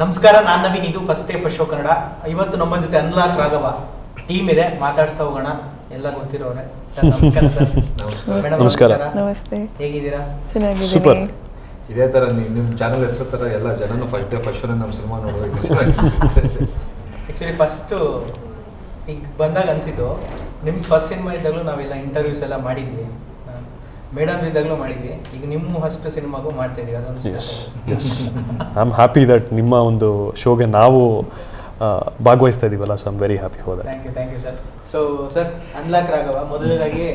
ನಮಸ್ಕಾರ ನಾನು ನವೀನ್. ಇದು first day first show Kannada. ಇವತ್ತು ನಮ್ಮ ಜೊತೆ ಅನ್ಲಾಕ್ ರಾಘವ. ಟೀಮ್ ಇದೆ ಮಾತಾಡಿಸ್ತಾ ಹೋಗೋಣ. ಎಲ್ಲ ಗೊತ್ತಿರೋರೆ. ಸರ್, ನಮಸ್ಕಾರ ಹೇಗಿದ್ದೀರಾ? ಸೂಪರ್. ಇದೇ ತರ ನಿಮ್ಮ ಚಾನಲ್ ಹೆಸರು ತರ ಎಲ್ಲ ಜನನು ಫಸ್ಟ್ ಡೇ ಫಸ್ಟ್ ಶೋ ನಮ್ಮ ಸಿನಿಮಾ ನೋಡೋದು ಆ್ಯಕ್ಚುಲಿ ಫಸ್ಟು ಈಗ ಬಂದಾಗ ಅನ್ಸಿದ್ದು ನಿಮ್ಮ ಫಸ್ಟ್ ಸಿನಿಮಾ ಇದ್ದಾಗಲೂ ನಾವೆಲ್ಲ ಇಂಟರ್ವ್ಯೂಸ್ ಎಲ್ಲ ಮಾಡಿದ್ವಿ. ಮೇಡಮ್ ಇದ್ದಾಗಲೂ ಮಾಡಿದ್ವಿ. ಈಗ ನಿಮ್ಮ ಫಸ್ಟ್ ಸಿನಿಮಾಗೂ ಮಾಡ್ತಾ ಇದೀವಿ. ಅದೊಂದು yes yes I am happy that ನಿಮ್ಮ ಒಂದು ಶೋಗೆ ನಾವು ಭಾಗವಹಿಸ್ತಾ ಇದೀವಲ್ಲ ಸೊ ಐಮ್ ವೆರಿ ಹ್ಯಾಪಿ ಹೋದ thank you thank you sir so sir unlock Raghava ಮೊದಲನೇದಾಗಿ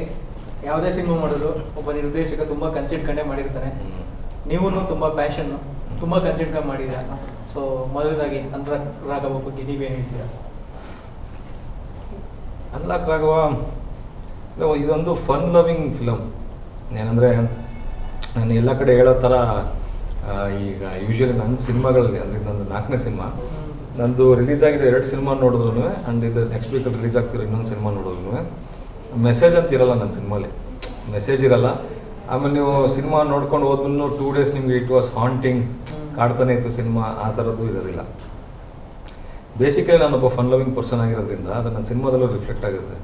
ಯಾವುದೇ ಸಿನಿಮಾ ಮಾಡಿದ್ರು ಒಬ್ಬ ನಿರ್ದೇಶಕ ತುಂಬ ಕನ್ಸಿಟ್ಕೊಂಡೇ ಮಾಡಿರ್ತಾನೆ. ನೀವು ತುಂಬ ಪ್ಯಾಷನ್ನು ತುಂಬ ಕನ್ಸಿಟ್ಕೊಂಡು ಮಾಡಿದ್ದೀರಾ? ಸೊ ಮೊದಲನೇದಾಗಿ ಅನ್ಲಾಕ್ ರಾಘವ ಬಗ್ಗೆ ನೀವೇನು ಹೇಳ್ತೀರಾ? ಅನ್ಲಾಕ್ ರಾಘವ ಇದು ಇದೊಂದು ಫನ್ ಲವಿಂಗ್ ಫಿಲಮ್ ಏನಂದರೆ, ನಾನು ಎಲ್ಲ ಕಡೆ ಹೇಳೋ ಥರ ಈಗ ಯೂಶ್ವಲಿ ನನ್ನ ಸಿನಿಮಾಗಳಲ್ಲಿ, ಅಂದರೆ ನಂದು ನಾಲ್ಕನೇ ಸಿನಿಮಾ, ನಂದು ರಿಲೀಸ್ ಆಗಿದೆ ಎರಡು ಸಿನಿಮಾ ನೋಡಿದ್ರು ಆ್ಯಂಡ್ ಇದು ನೆಕ್ಸ್ಟ್ ವೀಕಲ್ಲಿ ರಿಲೀಸ್ ಆಗ್ತಿರೋ ಇನ್ನೊಂದು ಸಿನಿಮಾ ನೋಡಿದ್ರು ಮೆಸೇಜ್ ಅಂತ ಇರಲ್ಲ ನನ್ನ ಸಿನಿಮಾಲಿ. ಮೆಸೇಜ್ ಇರಲ್ಲ. ಆಮೇಲೆ ನೀವು ಸಿನಿಮಾ ನೋಡ್ಕೊಂಡು ಹೋದ್ಮೇಲೆ ಟೂ ಡೇಸ್ ನಿಮಗೆ ಇಟ್ ವಾಸ್ ಹಾಂಟಿಂಗ್ ಕಾಡ್ತಾನೆ ಇತ್ತು ಸಿನಿಮಾ, ಆ ಥರದ್ದು ಇರೋದಿಲ್ಲ. ಬೇಸಿಕಲಿ ನಾನೊಬ್ಬ ಫನ್ ಲವಿಂಗ್ ಪರ್ಸನ್ ಆಗಿರೋದ್ರಿಂದ, ಅದು ನನ್ನ ಸಿನಿಮಾದಲ್ಲೂ ರಿಫ್ಲೆಕ್ಟ್ ಆಗುತ್ತೆ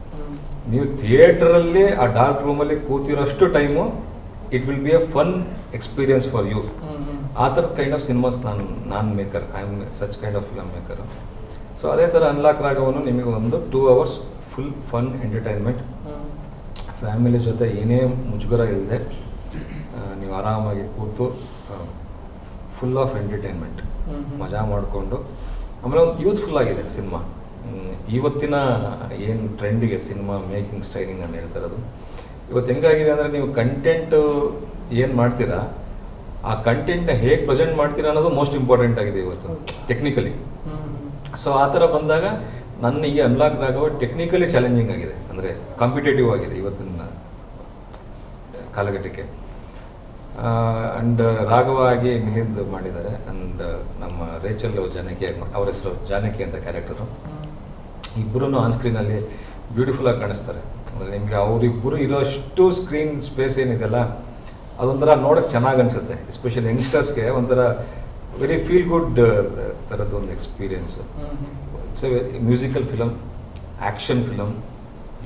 ನೀವು ಥಿಯೇಟ್ರಲ್ಲಿ ಆ ಡಾರ್ಕ್ ರೂಮಲ್ಲಿ ಕೂತಿರೋಷ್ಟು time it will be a fun experience for you ಆ ಥರದ ಕೈಂಡ್ ಆಫ್ ಸಿನಿಮಾಸ್ ನಾನು ನಾನ್ maker I am such kind of film maker so ಅದೇ ಥರ ಅನ್ಲಾಕ್ ರಾಗವನ್ನು ನಿಮಗೆ ಒಂದು two hours full fun entertainment family ಜೊತೆ ಏನೇ ಮುಜುಗರ ಇಲ್ಲದೆ ನೀವು ಆರಾಮಾಗಿ ಕೂತು ಫುಲ್ ಆಫ್ ಎಂಟರ್ಟೈನ್ಮೆಂಟ್. ಮಜಾ ಮಾಡಿಕೊಂಡು. ಆಮೇಲೆ ಒಂದು ಯೂತ್ಫುಲ್ ಆಗಿದೆ ಸಿನಿಮಾ. ಇವತ್ತಿನ ಏನು ಟ್ರೆಂಡಿಗೆ ಸಿನಿಮಾ ಮೇಕಿಂಗ್ ಸ್ಟೈಲಿಂಗ್ ಅಂತ ಹೇಳ್ತಾ ಇರೋದು. ಇವತ್ತು ಹೆಂಗಾಗಿದೆ ಅಂದರೆ ನೀವು ಕಂಟೆಂಟು ಏನು ಮಾಡ್ತೀರಾ ಆ ಕಂಟೆಂಟ್ನ ಹೇಗೆ ಪ್ರೆಸೆಂಟ್ ಮಾಡ್ತೀರಾ ಅನ್ನೋದು ಮೋಸ್ಟ್ ಇಂಪಾರ್ಟೆಂಟ್ ಆಗಿದೆ ಇವತ್ತು ಟೆಕ್ನಿಕಲಿ ಸೊ ಆ ಥರ ಬಂದಾಗ ನನ್ನ ಈ ಅನ್ಲಾಕ್ ರಾಘವ ಟೆಕ್ನಿಕಲಿ ಚಾಲೆಂಜಿಂಗ್ ಆಗಿದೆ. ಅಂದರೆ ಕಾಂಪಿಟೇಟಿವ್ ಆಗಿದೆ ಇವತ್ತಿನ ಕಾಲಘಟ್ಟಕ್ಕೆ. ಆ್ಯಂಡ್ ರಾಘವ ಆಗಿ ಮಿಲಿಂದ್ ಮಾಡಿದ್ದಾರೆ. ಆ್ಯಂಡ್ ನಮ್ಮ ರೇಚಲ್ ಜಾನಕಿ ಅವರ ಹೆಸರು ಜಾನಕಿ ಅಂತ ಕ್ಯಾರೆಕ್ಟರು ಇಬ್ಬರೂ ಆನ್ ಸ್ಕ್ರೀನಲ್ಲಿ ಬ್ಯೂಟಿಫುಲ್ಲಾಗಿ ಕಾಣಿಸ್ತಾರೆ. ಅಂದರೆ ನಿಮಗೆ ಅವರಿಬ್ಬರು ಇರೋಷ್ಟು ಸ್ಕ್ರೀನ್ ಸ್ಪೇಸ್ ಏನಿದೆಯಲ್ಲ ಅದೊಂಥರ ನೋಡೋಕ್ಕೆ ಚೆನ್ನಾಗಿ ಅನಿಸುತ್ತೆ. ಎಸ್ಪೆಷಲಿ ಯಂಗ್ಸ್ಟರ್ಸ್ಗೆ ಒಂಥರ ವೆರಿ ಫೀಲ್ ಗುಡ್ ಥರದ್ದು ಒಂದು experience it's a very musical film action film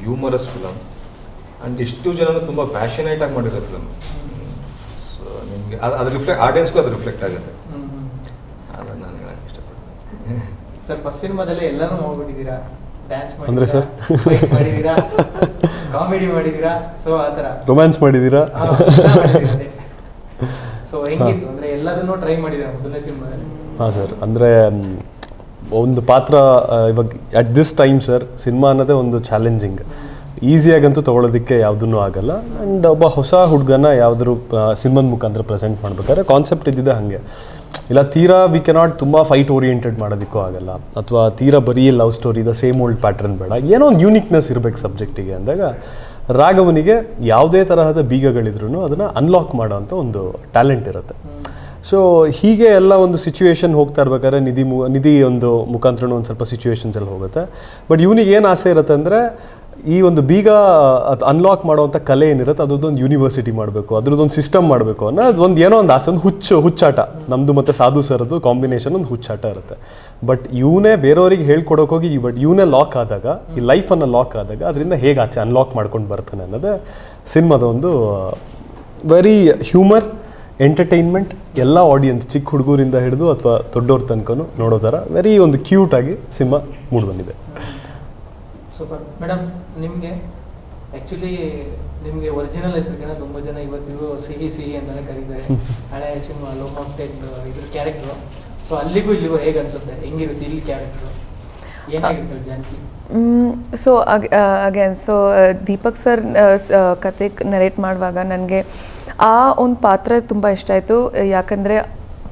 humorous film and ಇಷ್ಟು ಜನನು ತುಂಬ ಪ್ಯಾಷನೇಟಾಗಿ ಮಾಡಿರೋ ಫಿಲಮ್ ಸೊ ನಿಮಗೆ ಅದು ಅದು ರಿಫ್ಲೆಕ್ಟ್ ಆಡಿಯನ್ಸ್ಗೂ ಅದು ರಿಫ್ಲೆಕ್ಟ್ ಆಗುತ್ತೆ. ಅದನ್ನು ನಾನು ಹೇಳೋಕ್ಕೆ ಇಷ್ಟಪಡ್ತೀನಿ. ಸರ್ ಫಸ್ಟ್ ಸಿನಿಮಾದಲ್ಲಿ ಎಲ್ಲರೂ ಹೋಗ್ಬಿಟ್ಟಿದ್ದೀರಾ ಡ್ಯಾನ್ಸ್ ಅಂದ್ರೆ ಸರ್? ಮಾಡಿದ್ದೀರಾ? ಕಾಮಿಡಿ ಮಾಡಿದ್ದೀರಾ? ಸೊ ಆ ಥರ. ರೊಮ್ಯಾನ್ಸ್ ಮಾಡಿದ್ದೀರಾ? ಸೊ ಹೆಂಗಿತ್ತು? ಅಂದ್ರೆ ಎಲ್ಲದನ್ನೂ ಟ್ರೈ ಮಾಡಿದ್ದೀರಾ ಮೊದಲನೇ ಸಿನಿಮಾದಲ್ಲಿ ಹಾಂ ಸರ್. ಅಂದರೆ ಒಂದು ಪಾತ್ರ ಇವಾಗ at this time sir cinema ಅನ್ನೋದೇ ಒಂದು ಚಾಲೆಂಜಿಂಗ್ ಈಸಿಯಾಗಂತೂ ತೊಗೊಳೋದಕ್ಕೆ ಯಾವುದನ್ನು ಆಗಲ್ಲ. ಆ್ಯಂಡ್ ಒಬ್ಬ ಹೊಸ ಹುಡುಗನ ಯಾವ್ದಾದ್ರು ಸಿನಿಮಾದ ಮುಖಾಂತರ ಪ್ರೆಸೆಂಟ್ ಮಾಡ್ಬೇಕಾದ್ರೆ ಕಾನ್ಸೆಪ್ಟ್ ಇದ್ದಿದ್ದೆ ಹಾಗೆ. ಇಲ್ಲ, ತೀರಾ ವಿ ಕೆನಾಟ್ ತುಂಬ ಫೈಟ್ ಓರಿಯೆಂಟೆಡ್ ಮಾಡೋದಕ್ಕೂ ಆಗಲ್ಲ. ಅಥವಾ ತೀರಾ ಬರೀ love story the same old pattern ಬೇಡ. ಏನೋ ಒಂದು ಯೂನಿಕ್ನೆಸ್ ಇರಬೇಕು ಸಬ್ಜೆಕ್ಟಿಗೆ ಅಂದಾಗ, ರಾಘವನಿಗೆ ಯಾವುದೇ ತರಹದ ಬೀಗಗಳಿದ್ರೂ ಅದನ್ನು ಅನ್ಲಾಕ್ ಮಾಡೋ ಅಂಥ ಒಂದು ಟ್ಯಾಲೆಂಟ್ ಇರುತ್ತೆ. ಸೊ ಹೀಗೆ ಎಲ್ಲ ಒಂದು ಸಿಚುವೇಶನ್ ಹೋಗ್ತಾ ಇರ್ಬೇಕಾದ್ರೆ ನಿಧಿ ಮು, ನಿಧಿ ಒಂದು ಮುಖಾಂತರ ಒಂದು ಸ್ವಲ್ಪ ಸಿಚುವೇಶನ್ಸಲ್ಲಿ ಹೋಗುತ್ತೆ. ಬಟ್ ಇವನಿಗೆ ಏನು ಆಸೆ ಇರುತ್ತೆ ಅಂದರೆ ಈ ಒಂದು ಬೀಗ ಅದು ಅನ್ಲಾಕ್ ಮಾಡುವಂಥ ಕಲೆ ಏನಿರುತ್ತೆ ಅದೊಂದು ಯೂನಿವರ್ಸಿಟಿ ಮಾಡಬೇಕು, ಅದ್ರದ್ದೊಂದು ಸಿಸ್ಟಮ್ ಮಾಡಬೇಕು ಅನ್ನೋ ಒಂದು ಏನೋ ಒಂದು ಆಸೆ, ಒಂದು ಹುಚ್ಚು, ಹುಚ್ಚಾಟ. ನಮ್ಮದು ಮತ್ತು ಸಾಧು ಸರದು ಕಾಂಬಿನೇಷನ್ ಒಂದು ಹುಚ್ಚಾಟ ಇರುತ್ತೆ. ಬಟ್ ಇವನೇ ಬೇರೆಯವರಿಗೆ ಹೇಳ್ಕೊಡೋಕೆ ಹೋಗಿ ಬಟ್ ಇವನೇ ಲಾಕ್ ಆದಾಗ, ಈ ಲೈಫನ್ನು ಲಾಕ್ ಆದಾಗ ಅದರಿಂದ ಹೇಗೆ ಆಚೆ ಅನ್ಲಾಕ್ ಮಾಡ್ಕೊಂಡು ಬರ್ತಾನೆ ಅನ್ನೋದೇ ಸಿನಿಮಾದ ಒಂದು ವೆರಿ ಹ್ಯೂಮರ್ ಎಂಟರ್ಟೈನ್ಮೆಂಟ್ ಎಲ್ಲ ಆಡಿಯನ್ಸ್ ಚಿಕ್ಕ ಹುಡುಗರಿಂದ ಹಿಡಿದು ಅಥವಾ ದೊಡ್ಡವ್ರ ತನಕನೂ ನೋಡೋ ವೆರಿ ಒಂದು ಕ್ಯೂಟ್ ಆಗಿ ಸಿನಿಮಾ ಮೂಡಿಬಂದಿದೆ ಸೂಪರ್. ಮೇಡಮ್ ನಿಮಗೆ ಆ್ಯಕ್ಚುಲಿ ನಿಮಗೆ ಒರಿಜಿನಲ್ ಹೆಸರಿಗಿನ ತುಂಬ ಜನ ಇವತ್ತಿಗೂ ಸಿಹಿ ಸಿಹಿ ಅಂತಾನೆ ಕರೀತಾರೆ. ಹಳೆ ಸಿನಿಮಾ ಲೋ ಮಾಫ್ಟೆಕ್ ಇದ್ರ ಕ್ಯಾರೆಕ್ಟ್ರು ಸೊ ಅಲ್ಲಿಗೂ ಇಲ್ಲಿಗೂ ಹೇಗೆ ಅನ್ಸುತ್ತೆ? ಹೆಂಗಿರುತ್ತೆ ಇಲ್ಲಿ character ಏನಾಗಿರ್ತಾರೆ Janaki? So again so Deepak sir ಕತೆ ನರೇಟ್ ಮಾಡುವಾಗ ನನಗೆ ಆ ಒಂದು ಪಾತ್ರ ತುಂಬ ಇಷ್ಟ ಆಯಿತು. ಯಾಕಂದರೆ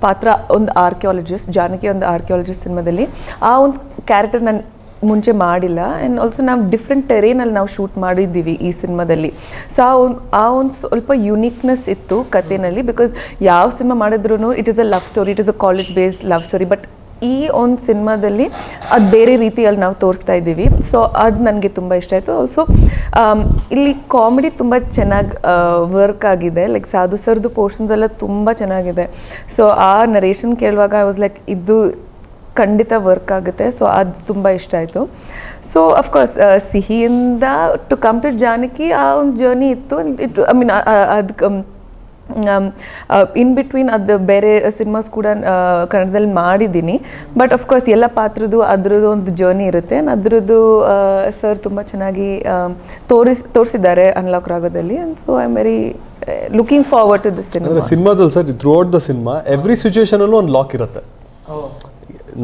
ಪಾತ್ರ ಒಂದು ಆರ್ಕಿಯಾಲಜಿಸ್ಟ್ ಜಾನಕಿ ಒಂದು ಆರ್ಕಿಯಾಲಜಿಸ್ಟ್ ಸಿನಿಮಾದಲ್ಲಿ ಆ ಒಂದು ಕ್ಯಾರೆಕ್ಟರ್ ನಾನು ಮುಂಚೆ ಮಾಡಿಲ್ಲ. ಆ್ಯಂಡ್ ಆಲ್ಸೋ ನಾವು ಡಿಫ್ರೆಂಟ್ ಟೆರೇನಲ್ಲಿ ನಾವು ಶೂಟ್ ಮಾಡಿದ್ದೀವಿ ಈ ಸಿನಿಮಾದಲ್ಲಿ. ಸೊ ಆ ಒಂದು ಆ ಒಂದು ಸ್ವಲ್ಪ ಯುನೀಕ್ನೆಸ್ ಇತ್ತು ಕಥೆನಲ್ಲಿ ಬಿಕಾಸ್ ಯಾವ ಸಿನಿಮಾ ಮಾಡಿದ್ರು it is a love story it is a college based love story but ಈ ಒಂದು ಸಿನಿಮಾದಲ್ಲಿ ಅದು ಬೇರೆ ರೀತಿಯಲ್ಲಿ ನಾವು ತೋರಿಸ್ತಾ ಇದ್ದೀವಿ. ಸೊ ಅದು ನನಗೆ ತುಂಬ ಇಷ್ಟ ಆಯಿತು. ಸೊ ಇಲ್ಲಿ ಕಾಮಿಡಿ ತುಂಬ ಚೆನ್ನಾಗಿ ವರ್ಕ್ ಆಗಿದೆ. ಲೈಕ್ ಸಾಧು ಸರ್ದು ಪೋರ್ಷನ್ಸ್ ಎಲ್ಲ ತುಂಬ ಚೆನ್ನಾಗಿದೆ. ಸೊ ಆ ನರೇಷನ್ ಕೇಳುವಾಗ ಐ ವಾಸ್ ಲೈಕ್ ಇದು ಖಂಡಿತ ವರ್ಕ್ ಆಗುತ್ತೆ. ಸೊ ಅದು ತುಂಬ ಇಷ್ಟ ಆಯಿತು. ಸೊ ಅಫ್ಕೋರ್ಸ್ ಸಿಹಿಯಿಂದ ಟು ಕಮ್ ಟು ಜಾನಕಿ ಆ ಒಂದು ಜರ್ನಿ ಇತ್ತು. ಇಟ್ ಐ ಮೀನ್ ಅದಕ್ಕೆ ಇನ್ ಬಿಟ್ವೀನ್ ಅದು ಬೇರೆ ಸಿನಿಮಾಸ್ ಕೂಡ ಕನ್ನಡದಲ್ಲಿ ಮಾಡಿದ್ದೀನಿ. ಬಟ್ ಅಫ್ಕೋರ್ಸ್ ಎಲ್ಲ ಪಾತ್ರದ್ದು ಅದ್ರದ್ದು ಒಂದು ಜರ್ನಿ ಇರುತ್ತೆ. ಅದರದ್ದು ಸರ್ ತುಂಬ ಚೆನ್ನಾಗಿ ತೋರಿಸ್ ತೋರಿಸಿದ್ದಾರೆ ಅನ್ಲಾಕ್ ರಾಗದಲ್ಲಿ and so I am very looking forward to this cinema ಸಿನಿಮಾದಲ್ಲಿ sir throughout the cinema every ಸಿಚುವೇಶನಲ್ಲೂ ಒಂದು ಲಾಕ್ ಇರುತ್ತೆ.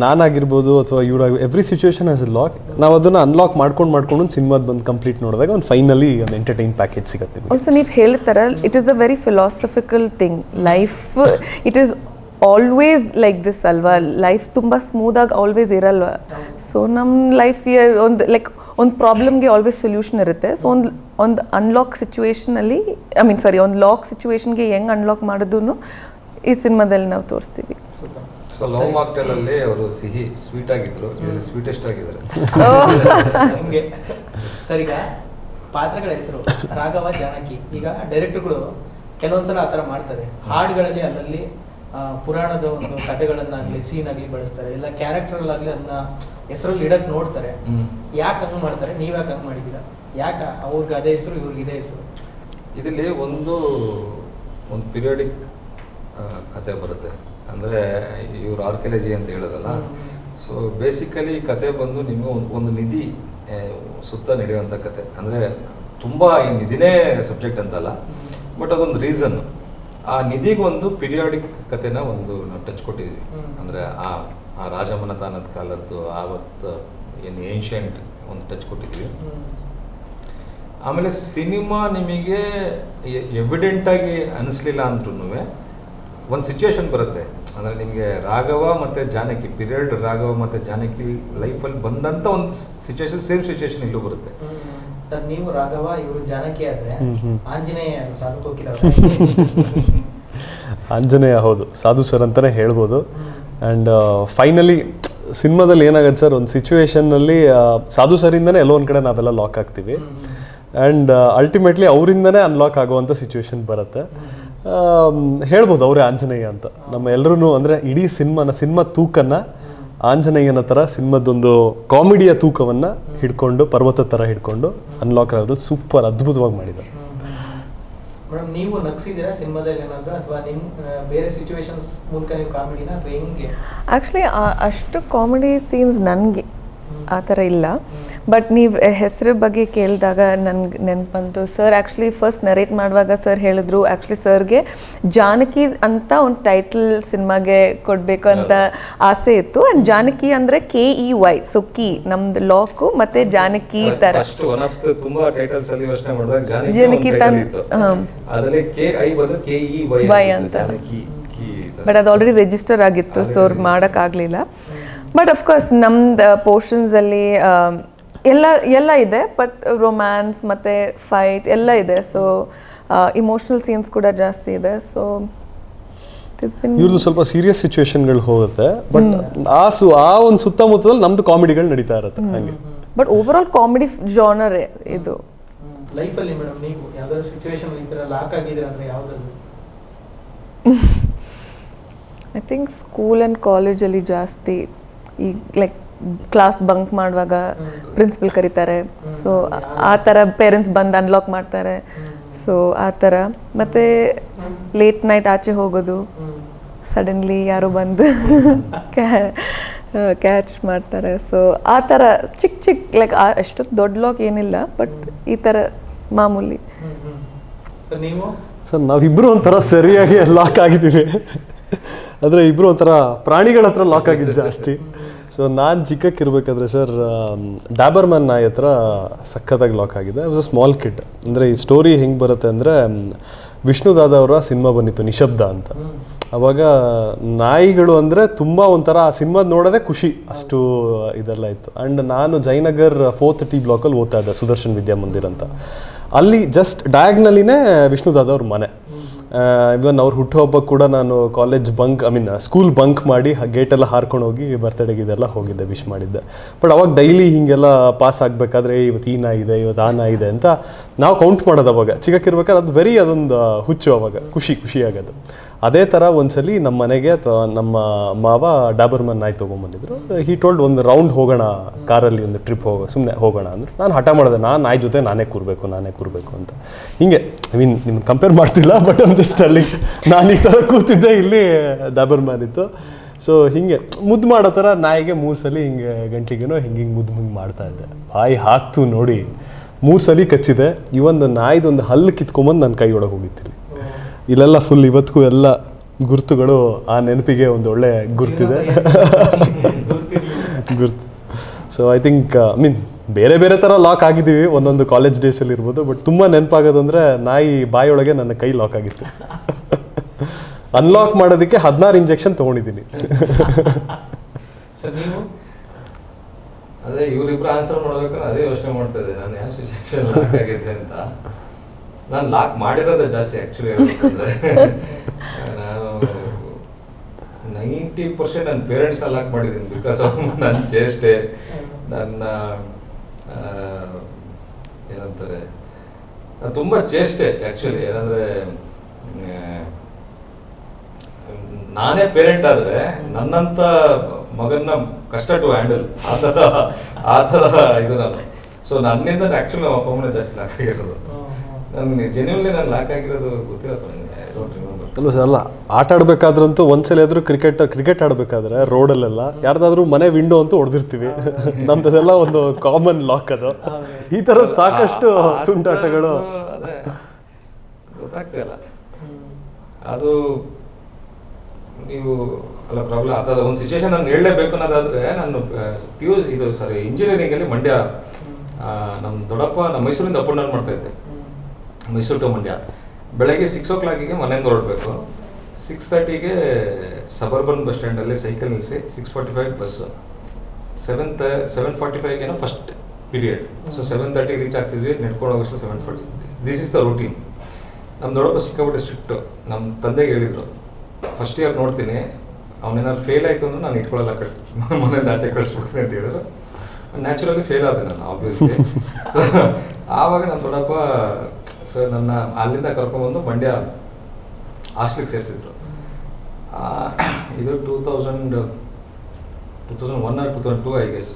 ನಾನಾಗಿರ್ಬೋದು ಅಥವಾ ಇವ್ರ every situation as a lock ನಾವು ಅದನ್ನು ಅನ್ಲಾಕ್ ಮಾಡ್ಕೊಂಡು ಮಾಡ್ಕೊಂಡು ಸಿನಿಮಾ ಸಿನಿಮಾದ ಬಂದು ಕಂಪ್ಲೀಟ್ ನೋಡಿದಾಗ ಒಂದು ಫೈನಲಿ ಒಂದು ಎಂಟರ್ಟೈನ್ ಪ್ಯಾಕೇಜ್ ಸಿಗುತ್ತೆ ಆಲ್ಸೋ ನೀವು ಹೇಳ್ತಾರ it is a very philosophical thing life it is always like this ಅಲ್ವಾ? ಲೈಫ್ ತುಂಬ ಸ್ಮೂದಾಗಿ ಆಲ್ವೇಸ್ ಇರಲ್ವ? ಸೊ ನಮ್ಮ ಲೈಫ್ ಒಂದು ಲೈಕ್ ಒಂದು ಪ್ರಾಬ್ಲಮ್ಗೆ ಆಲ್ವೇಸ್ ಸೊಲ್ಯೂಷನ್ ಇರುತ್ತೆ. ಸೊ ಒಂದು ಒಂದು ಅನ್ಲಾಕ್ ಸಿಚುವೇಶನಲ್ಲಿ ಐ ಮೀನ್ ಸಾರಿ ಒಂದು ಲಾಕ್ ಸಿಚುವೇಶನ್ಗೆ ಹೆಂಗೆ ಅನ್ಲಾಕ್ ಮಾಡೋದನ್ನು ಈ ಸಿನಿಮಾದಲ್ಲಿ ನಾವು ತೋರಿಸ್ತೀವಿ. ಸೊ ಲವ್ ಮಾಕ್ಟೇಲ್ ಅಲ್ಲಿ ಅವರು ಸಿಹಿ ಸ್ವೀಟ್ ಆಗಿದ್ರು. ಇವರು ಸ್ವೀಟೆಸ್ಟ್ ಆಗಿದ್ದಾರೆ. ಹಂಗೆ. ಸರಿಗ ಪಾತ್ರಗಳ ಹೆಸರು ರಾಘವ ಜಾನಕಿ. ಈಗ ಡೈರೆಕ್ಟರ್ಗಳು ಕೆಲವೊಂದ್ಸಲ ಆ ಥರ ಮಾಡ್ತಾರೆ. ಹಾಡುಗಳಲ್ಲಿ ಅಲ್ಲಲ್ಲಿ ಆ, ಪುರಾಣದ ಒಂದು ಕಥೆಗಳನ್ನಾಗ್ಲಿ ಸೀನ್ ಆಗಲಿ ಬಳಸ್ತಾರೆ. ಇಲ್ಲ ಕ್ಯಾರೆಕ್ಟರ್ ಆಗಲಿ ಅದನ್ನ ಹೆಸರಲ್ಲಿ ಇಡಕ್ ನೋಡ್ತಾರೆ. ಯಾಕೆ ಹಂಗ್ ಮಾಡ್ತಾರೆ? ನೀವ್ ಯಾಕೆ ಹಂಗ್ ಮಾಡಿದ್ದೀರಾ? ಯಾಕ? ಅವ್ರಿಗೆ ಅದೇ ಹೆಸರು ಇವ್ರಿಗೆ ಇದೇ ಹೆಸರು? ಇದರಲ್ಲಿ ಒಂದು ಒಂದು ಪಿರಿಯಾಡಿಕ್ ಕತೆ ಬರುತ್ತೆ. ಅಂದರೆ ಇವರು ಆರ್ಕಿಯಾಲಜಿ ಅಂತ ಹೇಳೋದಲ್ಲ. ಸೊ ಬೇಸಿಕಲಿ ಕತೆ ಬಂದು ನಿಮಗೆ ಒಂದು ಒಂದು ನಿಧಿ ಸುತ್ತ ನಡೆಯುವಂಥ ಕತೆ ಅಂದರೆ ತುಂಬ ಈ ನಿಧಿನೇ ಸಬ್ಜೆಕ್ಟ್ ಅಂತಲ್ಲ ಬಟ್ ಅದೊಂದು ರೀಸನ್ ಆ ನಿಧಿಗೆ ಒಂದು ಪಿರಿಯಾಡಿಕ್ ಕತೆನ ಒಂದು ನಾವು ಟಚ್ ಕೊಟ್ಟಿದ್ವಿ. ಅಂದರೆ ಆ ಆ ರಾಜಮನತಾನದ ಕಾಲದ್ದು, ಆವತ್ತು ಏನು ಏನ್ಷಿಯಂಟ್ ಒಂದು ಟಚ್ ಕೊಟ್ಟಿದ್ವಿ ಆಮೇಲೆ ಸಿನಿಮಾ ನಿಮಗೆ ಎವಿಡೆಂಟ್ ಆಗಿ ಅನಿಸ್ಲಿಲ್ಲ ಅಂದ್ರೂ ಒಂದು ಸಿಚುವೇಶನ್ ಬರುತ್ತೆ ಅಂದರೆ ನಿಮಗೆ ರಾಘವ ಮತ್ತು ಜಾನಕಿ ಪಿರಿಯಡ್ ರಾಘವ ಮತ್ತು ಜಾನಕಿ ಲೈಫಲ್ಲಿ ಬಂದಂಥ ಒಂದು ಸಿಚುವೇಶನ್ ಸೇಮ್ ಸಿಚುವೇಶನ್ ಇಲ್ಲೂ ಬರುತ್ತೆ. ಸರ್ ನೀವು ರಾಘವ ಇವರು ಜಾನಕಿ ಆದ್ರೆ. ಆಂಜನೇಯ ಸಾಧು ಕೋಕಿಲ ಆಂಜನೇಯ ಹೌದು. ಸಾಧು ಸರ್ ಅಂತಲೇ ಹೇಳ್ಬೋದು. ಆ್ಯಂಡ್ ಫೈನಲಿ ಸಿನಿಮಾದಲ್ಲಿ ಏನಾಗುತ್ತೆ ಸರ್? ಒಂದು ಸಿಚುವೇಶನ್ನಲ್ಲಿ ಸಾಧು ಸರಿಂದನೇ ಎಲ್ಲೋ ಒಂದು ಕಡೆ ನಾವೆಲ್ಲ ಲಾಕ್ ಆಗ್ತೀವಿ. ಆ್ಯಂಡ್ ಅಲ್ಟಿಮೇಟ್ಲಿ ಅವರಿಂದನೇ ಅನ್ಲಾಕ್ ಆಗುವಂಥ ಸಿಚುವೇಶನ್ ಬರುತ್ತೆ. ಹೇಳ್ಬೋದು ಅವರೇ ಆಂಜನೇಯ ಅಂತ. ನಮ್ಮ ಎಲ್ಲರೂ ಅಂದರೆ ಇಡೀ ಸಿನಿಮಾನ ಸಿನಿಮಾ ತೂಕನ್ನ ಆಂಜನೇಯನ ಥರ ಸಿನಿಮಾದೊಂದು ಕಾಮಿಡಿಯ ತೂಕವನ್ನು ಹಿಡ್ಕೊಂಡು ಪರ್ವತ ಥರ ಹಿಡ್ಕೊಂಡು ಅನ್ಲಾಕ್ ಆಗೋದು ಸೂಪರ್ ಅದ್ಭುತವಾಗಿ ಮಾಡಿದ್ದಾರೆ. ಆಕ್ಚುಲಿ ನೀವು ನಗ್ಸಿದ್ದೀರಾ ಸಿನಿಮಾದಲ್ಲಿ ಏನಾದ್ರು? ಅಥವಾ ನಿಮ್ ಬೇರೆ ಸಿಚುವೇಶನ್ಸ್ ಮೂಲಕ ನೀವು ಕಾಮಿಡಿನ ಅಥವಾ ಹೆಂಗೆ? ಆ್ಯಕ್ಚುಲಿ ಅಷ್ಟು ಕಾಮಿಡಿ ಸೀನ್ಸ್ ನನಗೆ ಆ ಥರ ಇಲ್ಲ. ಬಟ್ ನೀವು ಹೆಸರು ಬಗ್ಗೆ ಕೇಳಿದಾಗ ನನ್ಗೆ ನೆನಪು ಬಂತು. ಸರ್ ಆ್ಯಕ್ಚುಲಿ ಫಸ್ಟ್ ನರೇಟ್ ಮಾಡುವಾಗ ಸರ್ ಹೇಳಿದ್ರು. ಆ್ಯಕ್ಚುಲಿ ಸರ್ಗೆ ಜಾನಕಿ ಅಂತ ಒಂದು ಟೈಟಲ್ ಸಿನಿಮಾಗೆ ಕೊಡಬೇಕು ಅಂತ ಆಸೆ ಇತ್ತು. ಆ್ಯಂಡ್ ಜಾನಕಿ ಅಂದರೆ ಕೆ ಇ ವೈ ಸೊ ಕಿ ನಮ್ದು ಲಾಕು ಮತ್ತು ಜಾನಕಿ ಥರ ಜಾನಕಿ ವೈ ವೈ ಅಂತ. ಬಟ್ ಅದು ಆಲ್ರೆಡಿ ರಿಜಿಸ್ಟರ್ ಆಗಿತ್ತು. ಸೊ ಅವ್ರು ಮಾಡೋಕ್ಕಾಗಲಿಲ್ಲ ಬಟ್ ಅಫ್ಕೋರ್ಸ್ ನಮ್ದು ಪೋರ್ಷನ್ಸಲ್ಲಿ ಎಲ್ಲ ಎಲ್ಲ ಇದೆ ಬಟ್ ರೊಮ್ಯಾನ್ಸ್ ಮತ್ತು ಫೈಟ್ ಎಲ್ಲ ಇದೆ. ಸೊ ಇಮೋಷ್ನಲ್ ಸೀನ್ಸ್ ಕೂಡ ಜಾಸ್ತಿ ಇದೆ. ಸೊ ಇವ್ರದ್ದು ಸ್ವಲ್ಪ ಸೀರಿಯಸ್ ಸಿಚುವೇಶನ್ಗಳು ಹೋಗುತ್ತೆ ಬಟ್ ಆ ಸು ಆ ಒಂದು ಸುತ್ತಮುತ್ತದಲ್ಲಿ ನಮ್ದು ಕಾಮಿಡಿಗಳು ನಡೀತಾ ಇರುತ್ತೆ. ಹಂಗೆ. But over all comedy genre ಇದು ಲೈಫಲ್ಲಿ ಮೇಡಮ್ ನೀವು ಯಾವ್ದಾದ್ರು ಸಿಚುವೇಶನ್ ಈ ಥರ ಲಾಕ್ ಆಗಿದ್ದೀರಾ ಅಂದ್ರೆ ಯಾವ್ದಾದ್ರು ಐ ಥಿಂಕ್ ಸ್ಕೂಲ್ ಆ್ಯಂಡ್ ಕಾಲೇಜಲ್ಲಿ ಜಾಸ್ತಿ ಈ ಲೈಕ್ ಕ್ಲಾಸ್ ಬಂಕ್ ಮಾಡುವಾಗ ಪ್ರಿನ್ಸಿಪಲ್ ಕರೀತಾರೆ. ಸೊ ಆ ಥರ ಪೇರೆಂಟ್ಸ್ ಬಂದು ಅನ್ಲಾಕ್ ಮಾಡ್ತಾರೆ. ಸೊ ಆ ಥರ ಮತ್ತು ಲೇಟ್ ನೈಟ್ ಆಚೆ ಹೋಗೋದು. ಸಡನ್ಲಿ ಯಾರೋ ಬಂದು ಕ್ಯಾಚ್ ಮಾಡ್ತಾರೆ. ಸೊ ಆ ಥರ ಚಿಕ್ಕ ಚಿಕ್ಕ ಲೈಕ್ ಅಷ್ಟೊಂದು ದೊಡ್ಡ ಲಾಕ್ ಏನಿಲ್ಲ ಬಟ್ ಈ ಥರ ಮಾಮೂಲಿ. ಸರ್ ನಾವಿಬ್ರು ಒಂಥರ ಸರಿಯಾಗಿ ಲಾಕ್ ಆಗಿದ್ದೀವಿ. ಅಂದರೆ ಇಬ್ಬರು ಒಂಥರ ಪ್ರಾಣಿಗಳ ಹತ್ರ ಲಾಕ್ ಆಗಿದ್ದು ಜಾಸ್ತಿ. ಸೊ ನಾನು ಚಿಕ್ಕಕ್ಕಿರ್ಬೇಕಾದ್ರೆ ಸರ್ ಡಾಬರ್ ಮನ್ ನಾಯಿ ಹತ್ರ ಸಖತ್ತಾಗಿ ಲಾಕ್ ಆಗಿದೆ. ವಾಸ್ ಅ ಸ್ಮಾಲ್ ಕಿಡ್ ಅಂದರೆ ಈ ಸ್ಟೋರಿ ಹೆಂಗೆ ಬರುತ್ತೆ ಅಂದರೆ ವಿಷ್ಣು ದಾದವರ ಸಿನಿಮಾ ಬಂದಿತ್ತು, ನಿಶಬ್ದ ಅಂತ. ಅವಾಗ ನಾಯಿಗಳು ಅಂದರೆ ತುಂಬ ಒಂಥರ ಆ ಸಿನಿಮಾದ ನೋಡೋದೇ ಖುಷಿ. ಅಷ್ಟು ಇದೆಲ್ಲ ಇತ್ತು. ಆ್ಯಂಡ್ ನಾನು ಜಯನಗರ್ ಫೋರ್ತ್ ಟಿ ಬ್ಲಾಕಲ್ಲಿ ಓದ್ತಾ ಇದ್ದೆ, ಸುದರ್ಶನ್ ವಿದ್ಯಾಮಂದಿರ್ ಅಂತ. ಅಲ್ಲಿ ಜಸ್ಟ್ ಡಯಾಗ್ನಲ್ಲಿನೇ ವಿಷ್ಣು ದಾದ ಅವ್ರ ಮನೆ. ಇವನ್ ಅವ್ರ ಹುಟ್ಟುಹಬ್ಬ ಕೂಡ ನಾನು college bunk I mean school bunk ಮಾಡಿ ಗೇಟೆಲ್ಲ ಹಾರ್ಕೊಂಡು ಹೋಗಿ ಬರ್ತ್ಡೇಗೆ ಇದೆಲ್ಲ ಹೋಗಿದ್ದೆ ವಿಶ್ ಮಾಡಿದ್ದೆ. ಬಟ್ ಅವಾಗ ಡೈಲಿ ಹಿಂಗೆಲ್ಲ ಪಾಸ್ ಆಗಬೇಕಾದ್ರೆ ಇವತ್ತು ಈ ಇದೆ, ಇವತ್ತು ಆ ನಾಯಿ ಇದೆ ಅಂತ ನಾವು ಕೌಂಟ್ ಮಾಡೋದು ಅವಾಗ. ಚಿಕ್ಕಕ್ಕಿರ್ಬೇಕಾದ್ರೆ ಅದು ವೆರಿ ಅದೊಂದು ಹುಚ್ಚು ಅವಾಗ, ಖುಷಿ ಖುಷಿ ಆಗೋದು. ಅದೇ ಥರ ಒಂದ್ಸಲಿ ನಮ್ಮ ಮನೆಗೆ ಅಥವಾ ನಮ್ಮ ಮಾವ ಡಾಬರ್ಮನ್ ನಾಯಿ ತೊಗೊಂಬಂದಿದ್ರು. ಹಿ ಟೋಲ್ಡ್ ಒಂದು ರೌಂಡ್ ಹೋಗೋಣ, ಕಾರಲ್ಲಿ ಒಂದು ಟ್ರಿಪ್ ಹೋಗೋ ಸುಮ್ಮನೆ ಹೋಗೋಣ ಅಂದ್ರೆ. ನಾನು ಹಠ ಮಾಡಿದೆ, ನಾನು ನಾಯಿ ಜೊತೆ ನಾನೇ ಕೂರಬೇಕು ನಾನೇ ಕೂರಬೇಕು ಅಂತ. ಹಿಂಗೆ ಐ ಮೀನ್ ನಿಮ್ಗೆ ಕಂಪೇರ್ ಮಾಡ್ತಿಲ್ಲ ಬಟ್ ಒಂದು ಜಸ್ಟ್ ಅಲ್ಲಿ ನಾನು ಈ ಥರ ಕೂತಿದ್ದೆ, ಇಲ್ಲಿ ಡಾಬರ್ಮನ್ ಇತ್ತು. ಸೊ ಹೀಗೆ ಮುದ್ದು ಮಾಡೋ ಥರ ನಾಯಿಗೆ ಮೂರು ಸಲ ಹಿಂಗೆ ಗಂಟ್ಲಿಗೇನೋ ಹಿಂಗೆ ಹಿಂಗೆ ಮುದ್ದು ಹಿಂಗೆ ಮಾಡ್ತಾ ಇದ್ದೆ. ಬಾಯಿ ಹಾಕ್ತು ನೋಡಿ ಮೂರು ಸಲ ಕಚ್ಚಿದೆ. ಒಂದು ನಾಯಿದೊಂದು ಹಲ್ಲು ಕಿತ್ಕೊಂಬಂದು ನನ್ನ ಕೈ ಒಳಗೆ ಇಲ್ಲೆಲ್ಲ ಫುಲ್ ಇವತ್ತಿಗೂ ಎಲ್ಲ ಗುರುತುಗಳು ಆ ನೆನಪಿಗೆ ಒಂದು ಒಳ್ಳೆ ಗುರುತಿದೆ. ಗುರ್ತು. So I think I mean ಬೇರೆ ಬೇರೆ ಥರ ಲಾಕ್ ಆಗಿದ್ದೀವಿ ಒಂದೊಂದು ಕಾಲೇಜ್ ಡೇಸಲ್ಲಿ ಇರ್ಬೋದು ಬಟ್ ತುಂಬ ನೆನಪಾಗೋದು ಅಂದರೆ ನಾಯಿ ಬಾಯೊಳಗೆ ನನ್ನ ಕೈ ಲಾಕ್ ಆಗಿತ್ತು. ಅನ್ಲಾಕ್ ಮಾಡೋದಕ್ಕೆ ಹದಿನಾರು ಇಂಜೆಕ್ಷನ್ ತೊಗೊಂಡಿದ್ದೀನಿ. ಸರ್ ನೀವು? ಅದೇ ಇವ್ರಿಬ್ರು ಆನ್ಸರ್ ಮಾಡ್ಬೇಕಾದ್ರೆ ಅದೇ ಯೋಚನೆ ಮಾಡ್ತಾ ಇದ್ದೆ ನಾನು ಯಾವ ಸಿಚುವೇಶನ್ ಲಾಕ್ ಆಗಿದೆ ಅಂತ. ನಾನು ಲಾಕ್ ಮಾಡಿರೋದೇ ಜಾಸ್ತಿ ಆ್ಯಕ್ಚುಲಿ ನಾನು ನೈಂಟಿ ಪರ್ಸೆಂಟ್ ನನ್ನ ಪೇರೆಂಟ್ಸ್ನ ಲಾಕ್ ಮಾಡಿದ್ದೀನಿ ಬಿಕಾಸ್ ಆಫ್ ನನ್ನ ಚೇಷ್ಟೆ ನನ್ನ ಏನಂತಾರೆ ತುಂಬ ಚೇಷ್ಟೆ ಆ್ಯಕ್ಚುಲಿ ಏನಂದರೆ ನಾನೇ ಪೇರೆಂಟ್ ಆದರೆ ನನ್ನಂಥ ಮಗನ್ನ ಕಷ್ಟ ಟು ಹ್ಯಾಂಡಲ್ ಆ ಥರ ಆ ಥರ ಇದು ನಾನು. ಸೊ ನನ್ನಿಂದ ಆ್ಯಕ್ಚುಲಿ ನಮ್ಮ ಅಪ್ಪ ಅಮ್ಮನೇ ಜಾಸ್ತಿ ಲಾಕ್ ಆಗಿರೋದು. ನನಗೆ ಜೆನ್ಯೂನ್ಲಿ ನಾನು ಲಾಕ್ ಆಗಿರೋದು ನನಗೆ ರಿಮೆಂಬರ್ ಅಲ್ಲ ಸರ್ ಅಲ್ಲ ಆಟ ಆಡ್ಬೇಕಾದ್ರಂತೂ ಒಂದ್ಸಲ ಆದ್ರೂ ಕ್ರಿಕೆಟ್ ಕ್ರಿಕೆಟ್ ಆಡಬೇಕಾದ್ರೆ ರೋಡಲ್ಲೆಲ್ಲ ಯಾರ್ದಾದ್ರೂ ಮನೆ ವಿಂಡೋ ಅಂತೂ ಹೊಡೆದಿರ್ತೀವಿ ನಮ್ದದೆಲ್ಲ ಒಂದು ಕಾಮನ್ ಲಾಕ್ ಅದು ಈ ತರ ಸಾಕಷ್ಟು ತುಂಟಾಟಗಳು ಗೊತ್ತಾಗ್ತಾ ಗೊತ್ತಾಗ್ತಿಲ್ಲ ಅದು ನೀವು ಅಲ್ಲ ಪ್ರಾಬ್ಲಮ್ ಅದಾದ ಒಂದು ಸಿಚುವೇಶನ್ ನಾನು ಹೇಳಲೇಬೇಕು ಅನ್ನೋದಾದ್ರೆ ನಾನು ಪಿ ಯು ಇದು ಸಾರಿ ಇಂಜಿನಿಯರಿಂಗಲ್ಲಿ ಮಂಡ್ಯ ನಮ್ಮ ದೊಡ್ಡಪ್ಪ ನಮ್ಮ ಮೈಸೂರಿಂದ ಅಪ್ ಡೌನ್ ಮಾಡ್ತಾ ಇದ್ದೆ ಮೈಸೂರು ಟು ಮಂಡ್ಯ ಬೆಳಗ್ಗೆ ಸಿಕ್ಸ್ ಓ ಕ್ಲಾಕಿಗೆ ಮನೆಯಿಂದ ಹೊರಡಬೇಕು. ಸಿಕ್ಸ್ ತರ್ಟಿಗೆ ಸಬರ್ಬನ್ ಬಸ್ ಸ್ಟ್ಯಾಂಡಲ್ಲಿ ಸೈಕಲ್ ನಿಲ್ಲಿಸಿ six forty five bus seven ತ seven forty ಫೈವ್ಗೇನೋ first period so seven thirty reach ಆಗ್ತಿದ್ವಿ, ನಡ್ಕೊಂಡು ಹೋಗೋಷ್ಟು seven forty this is the routine ನಮ್ಮ ದೊಡ್ಡಪ್ಪ ಸಿಕ್ಕಾಬಿಟ್ಟು ಸ್ಟ್ರಿಕ್ಟು ನಮ್ಮ ತಂದೆಗೆ ಹೇಳಿದರು. ಫಸ್ಟ್ ಇಯರ್ ನೋಡ್ತೀನಿ. ಅವನೇನಾದ್ರು ಫೇಲ್ ಆಯಿತು ಅಂದ್ರೆ ನಾನು ಇಟ್ಕೊಳ್ಳಲ್ಲ ಕಟ್ ಮನೆಯಿಂದ ಆಚೆ ಕಳಿಸ್ಬಿಡ್ತೀನಿ ಅಂತ ಹೇಳಿದ್ರು. ನ್ಯಾಚುರಲಿ ಫೇಲ್ ಆದೆ ನಾನು ಆಬ್ವಿಯಸ್ಲಿ ಆವಾಗ ನಮ್ಮ ದೊಡ್ಡಪ್ಪ ಸರ್ ನನ್ನ ಅಲ್ಲಿಂದ ಕರ್ಕೊಂಡ್ಬಂದು ಮಂಡ್ಯ ಹಾಸ್ಟ್ಲಿಗೆ ಸೇರಿಸಿದ್ರು. ಇದು two thousand two thousand one or two thousand two I guess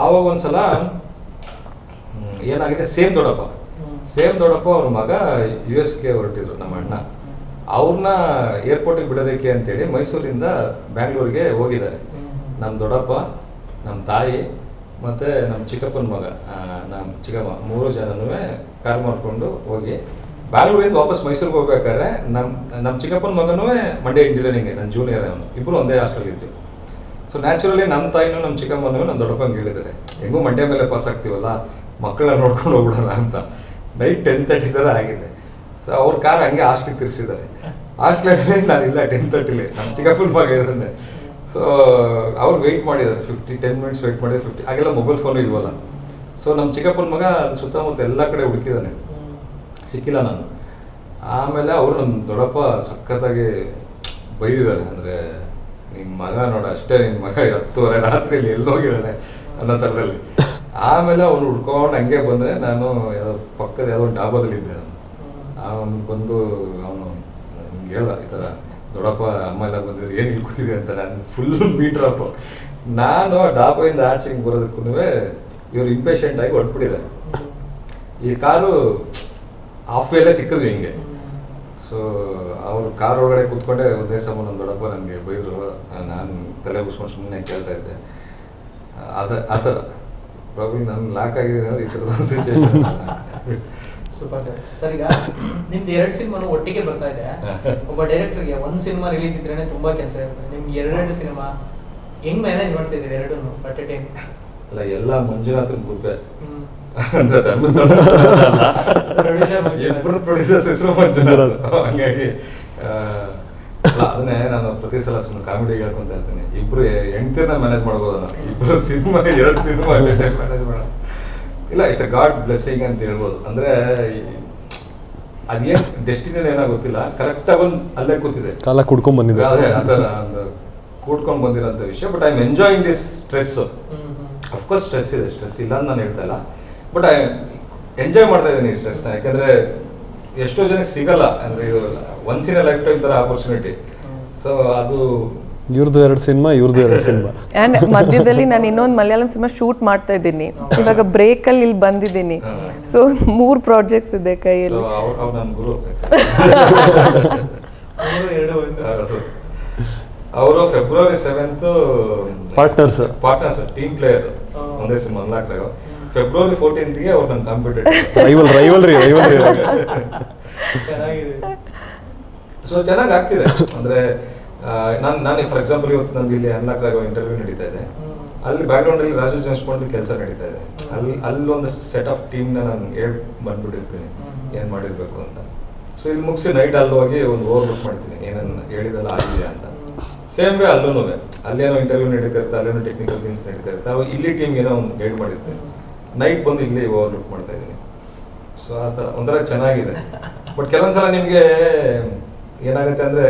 ಆವಾಗ ಒಂದ್ಸಲ ಸಲ ಏನಾಗಿದೆ? ಸೇಮ್ ದೊಡ್ಡಪ್ಪ. ಸೇಮ್ ದೊಡ್ಡಪ್ಪ ಅವ್ರ ಮಗ ಯು ಎಸ್ಗೆ ಹೊರಟಿದ್ರು ನಮ್ಮ ಅಣ್ಣ. ಅವ್ರನ್ನ ಏರ್ಪೋರ್ಟಿಗೆ ಬಿಡೋದಕ್ಕೆ ಅಂತೇಳಿ ಮೈಸೂರಿಂದ ಬ್ಯಾಂಗ್ಳೂರಿಗೆ ಹೋಗಿದ್ದಾರೆ. ನಮ್ಮ ದೊಡ್ಡಪ್ಪ ನಮ್ಮ ತಾಯಿ ಮತ್ತು ನಮ್ಮ ಚಿಕ್ಕಪ್ಪನ ಮಗ ನಮ್ಮ ಚಿಕ್ಕಮ್ಮ, ಮೂರು ಜನನೂ ಕಾರ್ ಮಾಡಿಕೊಂಡು ಹೋಗಿ ಬ್ಯಾಂಗ್ಳೂರಿಂದ ವಾಪಸ್ ಮೈಸೂರಿಗೆ ಹೋಗ್ಬೇಕಾದ್ರೆ ನಮ್ಮ ನಮ್ಮ ಚಿಕ್ಕಪ್ಪನ ಮಗನೂ ಮಂಡ್ಯ ಇಂಜಿನಿಯರಿಂಗ್ ನನ್ನ ಜೂನಿಯರ್ ಅವನು. ಇಬ್ಬರು ಒಂದೇ ಹಾಸ್ಟೆಲ್ ಇದ್ವಿ. ಸೊ ನ್ಯಾಚುರಲಿ ನಮ್ಮ ತಾಯಿನೂ ನಮ್ಮ ಚಿಕ್ಕಮ್ಮನೂ ನಮ್ಮ ದೊಡ್ಡಪ್ಪಂಗೆ ಹೇಳಿದ್ದಾರೆ, ಹೆಂಗೂ ಮಂಡ್ಯ ಮೇಲೆ ಪಾಸ್ ಆಗ್ತೀವಲ್ಲ, ಮಕ್ಕಳನ್ನ ನೋಡ್ಕೊಂಡು ಹೋಗ್ಬಿಡೋಣ ಅಂತ. ನೈಟ್ ಟೆನ್ ತರ್ಟಿ ಥರ ಆಗಿದೆ. ಸೊ ಅವ್ರ ಕಾರ್ ಹಂಗೆ ಹಾಸ್ಟ್ಲಿಗೆ ತಿರ್ಸಿದ್ದಾರೆ. ಹಾಸ್ಟ್ಲಲ್ಲಿ ನಾನು ಇಲ್ಲ ಟೆನ್ ತರ್ಟಿಲಿ ನಮ್ಮ ಚಿಕ್ಕಪ್ಪನ ಮಗ ಇದ್ದಾನೆ. ಸೊ ಅವ್ರು ವೆಯ್ಟ್ ಮಾಡಿದ್ದಾರೆ ಫಿಫ್ಟಿ ಟೆನ್ ಮಿನಿಟ್ಸ್ ವೆಯ್ಟ್ ಮಾಡಿದ್ರೆ ಫಿಫ್ಟಿ ಆಗೆಲ್ಲ ಮೊಬೈಲ್ ಫೋನ್ ಇಲ್ವಲ್ಲ. ಸೊ ನಮ್ಮ ಚಿಕ್ಕಪ್ಪನ ಮಗ ಸುತ್ತಮುತ್ತ ಎಲ್ಲ ಕಡೆ ಹುಡುಕಿದ್ದಾನೆ ಸಿಕ್ಕಿಲ್ಲ ನಾನು. ಆಮೇಲೆ ಅವರು ನಮ್ಮ ದೊಡ್ಡಪ್ಪ ಸಖತ್ತಾಗಿ ಬೈದಿದ್ದಾರೆ. ಅಂದರೆ ನಿಮ್ಮ ಮಗ ನೋಡ, ಅಷ್ಟೇ ನಿಮ್ಮ ಮಗ ಹತ್ತುವರೆ ರಾತ್ರಿಯಲ್ಲಿ ಎಲ್ಲಿ ಹೋಗಿದ್ದಾನೆ ಅನ್ನೋ ಥರದಲ್ಲಿ. ಆಮೇಲೆ ಅವ್ನು ಹುಡ್ಕೊಂಡು ಹಂಗೆ ಬಂದರೆ ನಾನು ಯಾವುದೋ ಪಕ್ಕದ ಯಾವುದೋ ಒಂದು ಡಾಬಾದಲ್ಲಿದ್ದೆ ನಾನು. ಅವನು ಬಂದು, ಅವನು ಹೇಳ್ದ ಈ ಥರ. ದೊಡ್ಡಪ್ಪ ಅಮ್ಮ ಎಲ್ಲ ಬಂದಿದ್ರು, ಏನು ಇಲ್ಲಿ ಕೂತಿದೆ ಅಂತ? ನಾನು ಫುಲ್ ಮೀಟ್ರಪ್ಪ ನಾನು ಡಾಬಾಯಿಂದ ಆಚೆ ಹಿಂಗೆ ಬರೋದಕ್ಕೂ ಇವರು ಇಂಪೇಷಂಟ್ ಆಗಿ ಹೊರಟ್ಬಿಟ್ಟಿದ್ದಾರೆ. ಈ ಕಾರು ಆಫ್ ವೇಲೇ ಸಿಕ್ಕಿದ್ವಿ ಹಿಂಗೆ. ಸೊ ಅವ್ರು ಕಾರ್ ಒಳಗಡೆ ಕೂತ್ಕೊಂಡೆ, ಒಂದೇ ಸಮ ನಮ್ಮ ದೊಡ್ಡಪ್ಪ ನನಗೆ ಬೈದ್ರು. ನಾನು ತಲೆ ಉಸ್ಕೊಂಡು ಸುಮ್ಮನೆ ಕೇಳ್ತಾ ಇದ್ದೆ. ಅದ ಆ ಥರ. ಪ್ರಾಬ್ಲಮ್ ನಾನು ಲಾಕ್ ಆಗಿದೆ ಈ ಥರದ ಸಿಚುವೇಶನ್ ಸೂಪರ್ ಸರ್. ಸರ್ ಈಗ ನಿಮ್ದು ಎರಡು ಸಿನಿಮಾನು ಒಟ್ಟಿಗೆ ಬರ್ತಾ ಇದೆ. ಒಬ್ಬ ಡೈರೆಕ್ಟರ್ಗೆ ಒಂದು ಸಿನಿಮಾ ರಿಲೀಸ್ ಇದ್ರೇನೆ ತುಂಬಾ ಕೆಲಸ ಇರುತ್ತೆ. ನಿಮ್ಗೆ ಎರಡೆರಡು ಸಿನಿಮಾ ಹೆಂಗ್ ಮ್ಯಾನೇಜ್ ಮಾಡ್ತಿದ್ದೀರಿ ಎರಡನ್ನು ಅಟ್ ಎ ಟೈಮ್ ಅಲ್ಲ ಎಲ್ಲ ಮಂಜುನಾಥನ್ ಕೃಪೆ ಹ್ಮ್. ಅಂದ್ರೆ ಧರ್ಮಸ್ಥಳ ಮಂಜುನಾಥ್. ಇಬ್ಬರು ಪ್ರೊಡ್ಯೂಸರ್ಸ್ ಹೆಸರು ಮಂಜುನಾಥ್. ಹಂಗಾಗಿ ಅಲ್ಲ, ಅದನ್ನೇ ನಾನು ಪ್ರತಿ ಸಲ ಸುಮ್ಮನೆ ಕಾಮಿಡಿ ಹೇಳ್ಕೊಂತ ಇರ್ತೀನಿ. ಇಬ್ರು ಹೆಂಡ್ತಿರ್ನ ಮ್ಯಾನೇಜ್ ಮಾಡ್ಬೋದು ನಾವು ಇಬ್ರು ಸಿನಿಮಾ ಎರಡು ಸಿನಿಮಾ ಮ್ಯಾನೇಜ್ ಮಾಡ ಇಲ್ಲ ಇಟ್ಸ್ ಅ ಗಾಡ್ ಬ್ಲೆಸ್ಸಿಂಗ್ ಅಂತ ಹೇಳ್ಬೋದು. ಅಂದ್ರೆ ಅದೇನು ಡೆಸ್ಟಿನಲ್ಲಿ ಡೆಸ್ಟಿನಿ ಏನೋ ಗೊತ್ತಿಲ್ಲ ಕರೆಕ್ಟಾಗಿ ಒಂದು ಅಲ್ಲೇ ಕೂತಿದೆ. ಕಾಲ ಕುಡ್ಕೊಂಡ್ ಬಂದಿದೆ. ಅದೇ ಅದರ ಕೂಡ್ಕೊಂಡು ಬಂದಿರೋಂಥ ವಿಷಯ but I am enjoying this stress of course stress ಇದೆ ಸ್ಟ್ರೆಸ್ ಇಲ್ಲ ಅಂತ ನಾನು ಹೇಳ್ತಾ ಇಲ್ಲ. ಬಟ್ ಐ ಎಂಜಾಯ್ ಮಾಡ್ತಾ ಇದ್ದೀನಿ ಈ ಸ್ಟ್ರೆಸ್ನ ಯಾಕಂದರೆ ಎಷ್ಟೋ ಜನಕ್ಕೆ ಸಿಗಲ್ಲ ಅಂದ್ರೆ ಇದು ಒನ್ಸ್ ಇನ್ ಲೈಫ್ ಟೈಮ್ ಥರ ಆಪರ್ಚುನಿಟಿ ಸೊ ಅದು ಇವ್ರದ್ದು ಎರಡು ಸಿನಿಮಾ ಇವ್ರದ್ದು ಎರಡು ಸಿನಿಮಾ. ಆ್ಯಂಡ್ ಮಧ್ಯದಲ್ಲಿ ನಾನು ಇನ್ನೊಂದು ಮಲಯಾಳಂ ಸಿನಿಮಾ ಶೂಟ್ ಮಾಡ್ತಾ ಇದ್ದೀನಿ. ಇವಾಗ ಬ್ರೇಕಲ್ಲಿ ಇಲ್ಲಿ ಬಂದಿದ್ದೀನಿ. ಸೊ ಮೂರು ಪ್ರಾಜೆಕ್ಟ್ಸ್ ಇದೆ ಕೈಯಲ್ಲಿ. ಅವ್ರು ಅವ್ರು ನನ್ನ ಗುರು. ಮೂರು ಎರಡು ಅವರು February seventh partners partners team player. ಒಂದೇ ಸಿನಿಮಾ ಅನ್ಲಾಕ್ ಫೆಬ್ರವರಿ ಫೋರ್ಟೀನ್ತ್ಗೆ ಅವ್ರು ನನ್ನ ಕಾಂಪಿಟೇಟರ್ ರೈವಲ್ ರೈವಲ್ರಿ ರೈವಲ್ರಿ ಚೆನ್ನಾಗಿದೆ. ಸೊ ಚೆನ್ನಾಗಿ ಆಗ್ತಿದೆ. ಅಂದ್ರೆ ನಾನು ನಾನು ಫಾರ್ ಎಕ್ಸಾಂಪಲ್ ಇವತ್ತು ನಂದು ಇಲ್ಲಿ ಅನ್ಲಾಕ್ ಆಗೋ ಇಂಟರ್ವ್ಯೂ ನಡೀತಾ ಇದೆ. ಅಲ್ಲಿ ಬ್ಯಾಕ್ಗ್ರೌಂಡ್ ಅಲ್ಲಿ ರಾಜು ಜನ್ಸ್ಕೊಂಡು ಕೆಲಸ ನಡೀತಾ ಇದೆ. ಅಲ್ಲಿ ಅಲ್ಲೊಂದು ಒಂದು ಸೆಟ್ ಆಫ್ ಟೀಮ್ ನಾನು ಹೇಳ್ ಬಂದ್ಬಿಟ್ಟಿರ್ತೀನಿ. ಏನು ಮಾಡಿರಬೇಕು ಅಂತ. ಸೊ ಇಲ್ಲಿ ಮುಗಿಸಿ ನೈಟ್ ಅಲ್ಲಿ ಹೋಗಿ ಒಂದು ಓವರ್ ಲುಕ್ ಮಾಡ್ತೀನಿ. ಏನನ್ನ ಹೇಳಿದೆಲ್ಲ ಆಗಿದೆ ಅಂತ. ಸೇಮ್ ವೇ ಅಲ್ಲೂ ಅಲ್ಲೇನೋ. ಇಂಟರ್ವ್ಯೂ ನಡೀತಾ ಇರ್ತಾ ಅಲ್ಲೇನೋ ಟೆಕ್ನಿಕಲ್ ಥಿಂಗ್ಸ್ ನಡೀತಾ ಇರ್ತಾ ಅವಾಗ ಇಲ್ಲಿ ಟೀಮ್ ಏನೋ ಒಂದು ಗೈಡ್ ಮಾಡಿರ್ತೀನಿ. ನೈಟ್ ಬಂದು ಇಲ್ಲಿ ಓವರ್ ಲುಕ್ ಮಾಡ್ತಾ ಇದ್ದೀನಿ. ಸೊ ಆ ಥರ ಒಂಥರ ಚೆನ್ನಾಗಿದೆ. ಬಟ್ ಕೆಲವೊಂದ್ಸಲ ನಿಮಗೆ ಏನಾಗುತ್ತೆ ಅಂದ್ರೆ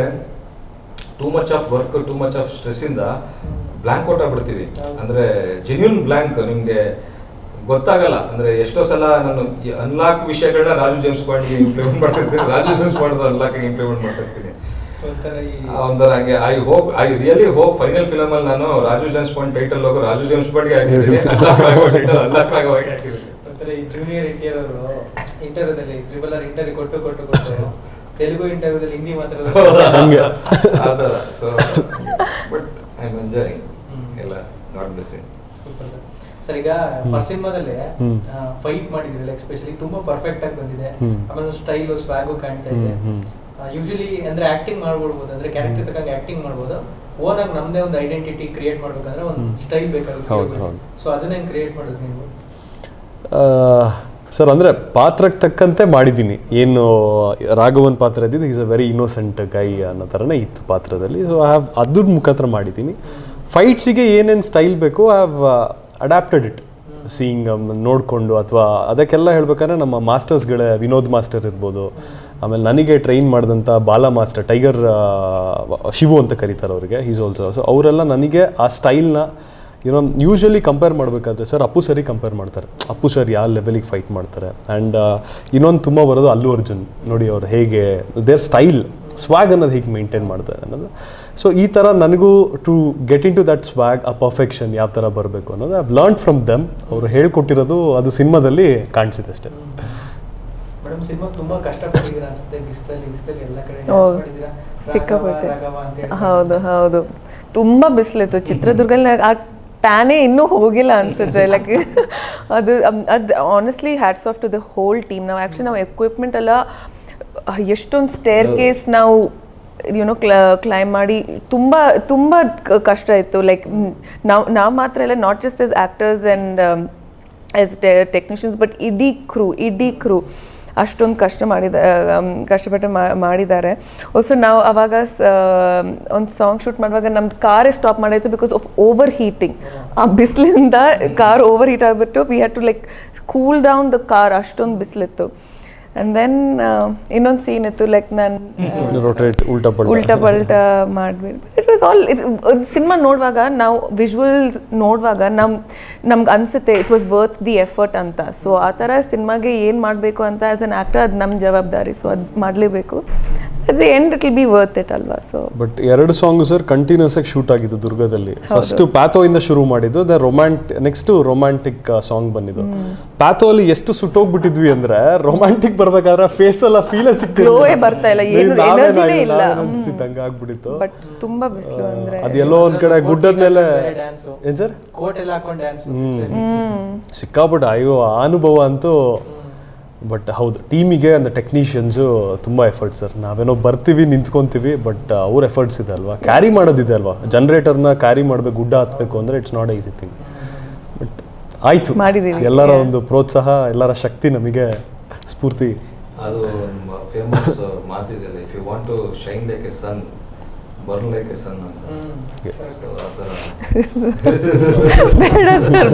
too much of work too much of stress ಇಂದ ಬ್ಲ್ಯಾಂಕ್ ಔಟ್ ಆಗ್ಬಿಡ್ತೀವಿ. ಅಂದ್ರೆ ಜೆನ್ಯೂನ್ ಬ್ಲ್ಯಾಂಕ್ ನಿಮ್ಗೆ ಗೊತ್ತಾಗಲ್ಲ. ಅಂದ್ರೆ ಎಷ್ಟೋ ಸಲ ನಾನು ಅನ್ಲಾಕ್ ವಿಷಯಗಳನ್ನ ರಾಜು ಜೇಮ್ಸ್ ಪಾಂಡ್ಗೆ ಇಂಪ್ಲಿಮೆಂಟ್ ಮಾಡ್ತಿರ್ತೀನಿ. Raju James Bond unlock implement ಮಾಡ್ತಿರ್ತೀನಿ. ಒಂಥರ ಹಂಗೆ I hope I really hope final film ಅಲ್ಲಿ ನಾನು ರಾಜು ಜೇಮ್ಸ್ ಪಾಂಡ್ ಟೈಟಲ್ ಹೋಗೋ ರಾಜು ಜೇಮ್ಸ್ ಪಾಂಡ್ಗೆ ಹಾಕಿದ್ದೀನಿ ಅನ್ಲಾಕ್ ಆಗೋ ಹಾಗೆ ಹಾಕಿದ್ದೀನಿ junior NTR triple R interview ಕೊಟ್ಟು ಕೊಟ್ಟು ಕೊಟ್ಟು. ತೆಲುಗು ಇಂಟರ್ವ್ಯೂದಲ್ಲಿ ಹಿಂದಿ ಮಾತಾಡೋದು. ಆ so but I am enjoying hmm. ಎಲ್ಲ ಗಾಡ್ ಬ್ಲೆಸ್ಸಿಂಗ್ ಸರ್ ಈಗ ಫಸ್ಟ್ ಸಿನಿಮಾದಲ್ಲಿ. ಫೈಟ್ ಮಾಡಿದ್ರಲ್ಲ ಎಸ್ಪೆಷಲಿ ತುಂಬಾ ಪರ್ಫೆಕ್ಟ್ ಆಗಿ ಬಂದಿದೆ. ಆಮೇಲೆ ಸ್ಟೈಲು ಸ್ವಾಗು ಕಾಣ್ತಾ ಇದೆ. ಯೂಶಲಿ ಅಂದ್ರೆ ಆಕ್ಟಿಂಗ್ ಮಾಡ್ಬಿಡ್ಬೋದು ಅಂದ್ರೆ ಕ್ಯಾರೆಕ್ಟರ್ ತಕ್ಕಂಗೆ ಆಕ್ಟಿಂಗ್ ಮಾಡ್ಬೋದು. ಓನ್ ಆಗಿ ನಮ್ದೇ ಒಂದು ಐಡೆಂಟಿಟಿ ಕ್ರಿಯೇಟ್ ಮಾಡ್ಬೇಕಂದ್ರೆ ಒಂದು ಸ್ಟೈಲ್ ಬೇಕಾಗುತ್ತೆ. ಸೊ ಅದನ್ನ ಕ್ರಿಯೇಟ್ ಮಾಡೋದು ನೀವು? ಸರ್, ಅಂದರೆ ಪಾತ್ರಕ್ಕೆ ತಕ್ಕಂತೆ ಮಾಡಿದ್ದೀನಿ. ಏನು, ರಾಘವನ್ ಪಾತ್ರ ಇದ್ದಿದ್ದು is a very innocent guy ಅನ್ನೋ ಥರನೇ ಇತ್ತು ಪಾತ್ರದಲ್ಲಿ. ಸೊ ಐ ಹ್ಯಾವ್ ಅದ್ರ ಮುಖಾಂತರ ಮಾಡಿದ್ದೀನಿ. ಫೈಟ್ಸಿಗೆ ಏನೇನು ಸ್ಟೈಲ್ ಬೇಕು I have adapted it seeing ನೋಡಿಕೊಂಡು ಅಥವಾ ಅದಕ್ಕೆಲ್ಲ ಹೇಳ್ಬೇಕಾದ್ರೆ ನಮ್ಮ ಮಾಸ್ಟರ್ಸ್ಗಳೇ ವಿನೋದ್ ಮಾಸ್ಟರ್ ಇರ್ಬೋದು. ಆಮೇಲೆ ನನಗೆ ಟ್ರೈನ್ ಮಾಡಿದಂಥ ಬಾಲ ಮಾಸ್ಟರ್ ಟೈಗರ್ ಶಿವು ಅಂತ ಕರೀತಾರೆ ಅವರಿಗೆ. ಈಸ್ ಆಲ್ಸೋ ಸೊ ಅವರೆಲ್ಲ ನನಗೆ ಆ ಸ್ಟೈಲ್ನ ಏನೋ ಯೂಶ್ವಲಿ ಕಂಪೇರ್ ಮಾಡಬೇಕಾದ್ರೆ ಸರ್ ಅಪ್ಪು ಸರಿ ಕಂಪೇರ್ ಮಾಡ್ತಾರೆ. ಅಪ್ಪು ಸರ್ ಯಾವ ಲೆವೆಲಿಗೆ ಫೈಟ್ ಮಾಡ್ತಾರೆ. ಆ್ಯಂಡ್ ಇನ್ನೊಂದು ತುಂಬ ಬರೋದು ಅಲ್ಲು ಅರ್ಜುನ್. ನೋಡಿ ಅವ್ರು ಹೇಗೆ ದೇರ್ ಸ್ಟೈಲ್ ಸ್ವ್ಯಾಗ್ ಅನ್ನೋದು ಹೇಗೆ ಮೇಂಟೈನ್ ಮಾಡ್ತಾರೆ ಅನ್ನೋದು. ಸೊ ಈ ಥರ ನನಗೂ to get into that swag ಆ ಪರ್ಫೆಕ್ಷನ್ ಯಾವ ಥರ ಬರಬೇಕು ಅನ್ನೋದು ಐ ಲರ್ನ್ ಫ್ರಮ್ ದಮ್ ಅವರು ಹೇಳ್ಕೊಟ್ಟಿರೋದು ಅದು ಸಿನಿಮಾದಲ್ಲಿ ಕಾಣಿಸಿದೆ ಅಷ್ಟೇ. ಸಿಕ್ಕಾಪಟ್ಟೆ. ಹೌದು ಹೌದು. ತುಂಬಾ ಬಿಸಿಲಿತ್ತು. ಚಿತ್ರದುರ್ಗಲ್ಲಿ ಆ ಟ್ಯಾನೇ ಇನ್ನೂ ಹೋಗಿಲ್ಲ ಅನ್ಸುತ್ತೆ ಲೈಕ್ ಅದು ಅದು honestly hats off to the whole team ನಾವು ಆ್ಯಕ್ಚುಲಿ ನಾವು ಎಕ್ವಿಪ್ಮೆಂಟ್ ಎಲ್ಲ, ಎಷ್ಟೊಂದು ಸ್ಟೇರ್ ಕೇಸ್ ನಾವು ಯುನೋ ಕ್ಲ ಕ್ಲೈಮ್ ಮಾಡಿ ತುಂಬ ತುಂಬ ಕಷ್ಟ ಇತ್ತು. ಲೈಕ್ ನಾವು ನಾವು ಮಾತ್ರ ಎಲ್ಲ not just as actors and as technicians but ಇಡೀ ಕ್ರೂ ಇಡೀ ಕ್ರೂ ಅಷ್ಟೊಂದು ಕಷ್ಟ ಮಾಡಿದ ಕಷ್ಟಪಟ್ಟು ಮಾಡಿದ್ದಾರೆ. ಸೊ ನಾವು ಅವಾಗ ಒಂದು ಸಾಂಗ್ ಶೂಟ್ ಮಾಡುವಾಗ ನಮ್ದು ಕಾರೇ ಸ್ಟಾಪ್ ಮಾಡಾಯಿತು ಬಿಕಾಸ್ ಆಫ್ ಓವರ್ ಹೀಟಿಂಗ್ ಆ ಬಿಸಿಲಿಂದ ಕಾರ್ ಓವರ್ ಹೀಟ್ ಆಗಿಬಿಟ್ಟು we had to like cool down the car ಅಷ್ಟೊಂದು ಬಿಸಿಲಿತ್ತು. ಆ್ಯಂಡ್ ದೆನ್ ಇನ್ನೊಂದು ಸೀನ್ ಇತ್ತು ಲೈಕ್ ನಾನು ರೊಟೇಟ್ ಉಲ್ಟಾ ಪಲ್ಟಾ. ಉಲ್ಟಾ ಪಲ್ಟಾ. ಮಾಡ್ಬಿಟ್ಟು ಇಟ್ ವಾಸ್ ಆಲ್ ಸಿನಿಮಾ ನೋಡುವಾಗ ನಾವು ವಿಜುವಲ್ಸ್ ನೋಡುವಾಗ ನಮ್ ನಮ್ಗೆ ಅನಿಸುತ್ತೆ it was worth the effort ಅಂತ. ಸೊ ಆ ಥರ ಸಿನಿಮಾಗೆ ಏನು ಮಾಡಬೇಕು ಅಂತ ಆ್ಯಸ್ ಅನ್ ಆ್ಯಕ್ಟರ್ ಅದು ನಮ್ಮ ಜವಾಬ್ದಾರಿ. ಸೊ ಅದು ಮಾಡಲೇಬೇಕು. At the end it will be worth it ಅಲ್ವಾ ಸೊ ಬಟ್ ಎರಡು ಸಾಂಗ್ ಸರ್ ಕಂಟಿನ್ಯೂಸ್ ಆಗಿ ಶೂಟ್ ಆಗಿದ್ದು ದುರ್ಗದಲ್ಲಿ. ಫಸ್ಟ್ ಪ್ಯಾಥೋ ಇಂದ ಶುರು ಮಾಡಿದ್ದು ದ ರೊಮ್ಯಾಂಟ್ ನೆಕ್ಸ್ಟ್ ರೊಮ್ಯಾಂಟಿಕ್ ಸಾಂಗ್ ಬಂದಿದ್ದು. ಪ್ಯಾಥೋ ಅಲ್ಲಿ ಎಷ್ಟು ಸುಟ್ಟೋಗ್ಬಿಟ್ಟಿದ್ವಿ ಅಂದ್ರೆ ರೊಮ್ಯಾಂಟಿಕ್ ಬರ್ಬೇಕಾದ್ರೆ ಫೇಸ್ ಎಲ್ಲ ಫೀಲ್ ಏ ಬರ್ತಾ ಇಲ್ಲ, ಏನು ಎನರ್ಜಿನೇ ಇಲ್ಲ. ಅನ್ಸ್ತಿತ್ತು ಹಂಗ ಆಗ್ಬಿಟ್ಟಿತ್ತು. ಬಟ್ ತುಂಬಾ ಬಿಸಿಲು ಅಂದ್ರೆ ಅದು ಎಲ್ಲೋ ಒಂದ್ ಕಡೆ ಗುಡ್ಡದ ಮೇಲೆ ಏನ್ ಸರ್ ಕೋಟ್ ಎಲ್ಲ ಹಾಕೊಂಡು ಡ್ಯಾನ್ಸ್ ಸಿಕ್ಕಾಪಟ್ಟೆ ಅಯ್ಯೋ ಆ ಅನುಭವ ಅಂತೂ ಬಟ್ ಹೌದು ಟೀಮಿಗೆ ಅಂದರೆ ಟೆಕ್ನಿಷಿಯನ್ಸು ತುಂಬ ಎಫರ್ಟ್ ಸರ್ ನಾವೇನೋ ಬರ್ತೀವಿ ನಿಂತ್ಕೊತೀವಿ ಬಟ್ ಅವ್ರ ಎಫರ್ಟ್ಸ್ ಇದೆ ಅಲ್ವಾ? ಕ್ಯಾರಿ ಮಾಡೋದಿದೆ ಅಲ್ವಾ? ಜನ್ರೇಟರ್ನ ಕ್ಯಾರಿ ಮಾಡಬೇಕು ಗುಡ್ಡ ಹತ್ಬೇಕು ಅಂದರೆ it's not easy thing but ಆಯಿತು. ಎಲ್ಲರ ಒಂದು ಪ್ರೋತ್ಸಾಹ ಎಲ್ಲರ ಶಕ್ತಿ ನಮಗೆ ಸ್ಫೂರ್ತಿ. ಅದು ಫೇಮಸ್ ಮಾತಿದೆ if you want to shine like a sun ಬೇಡ sir.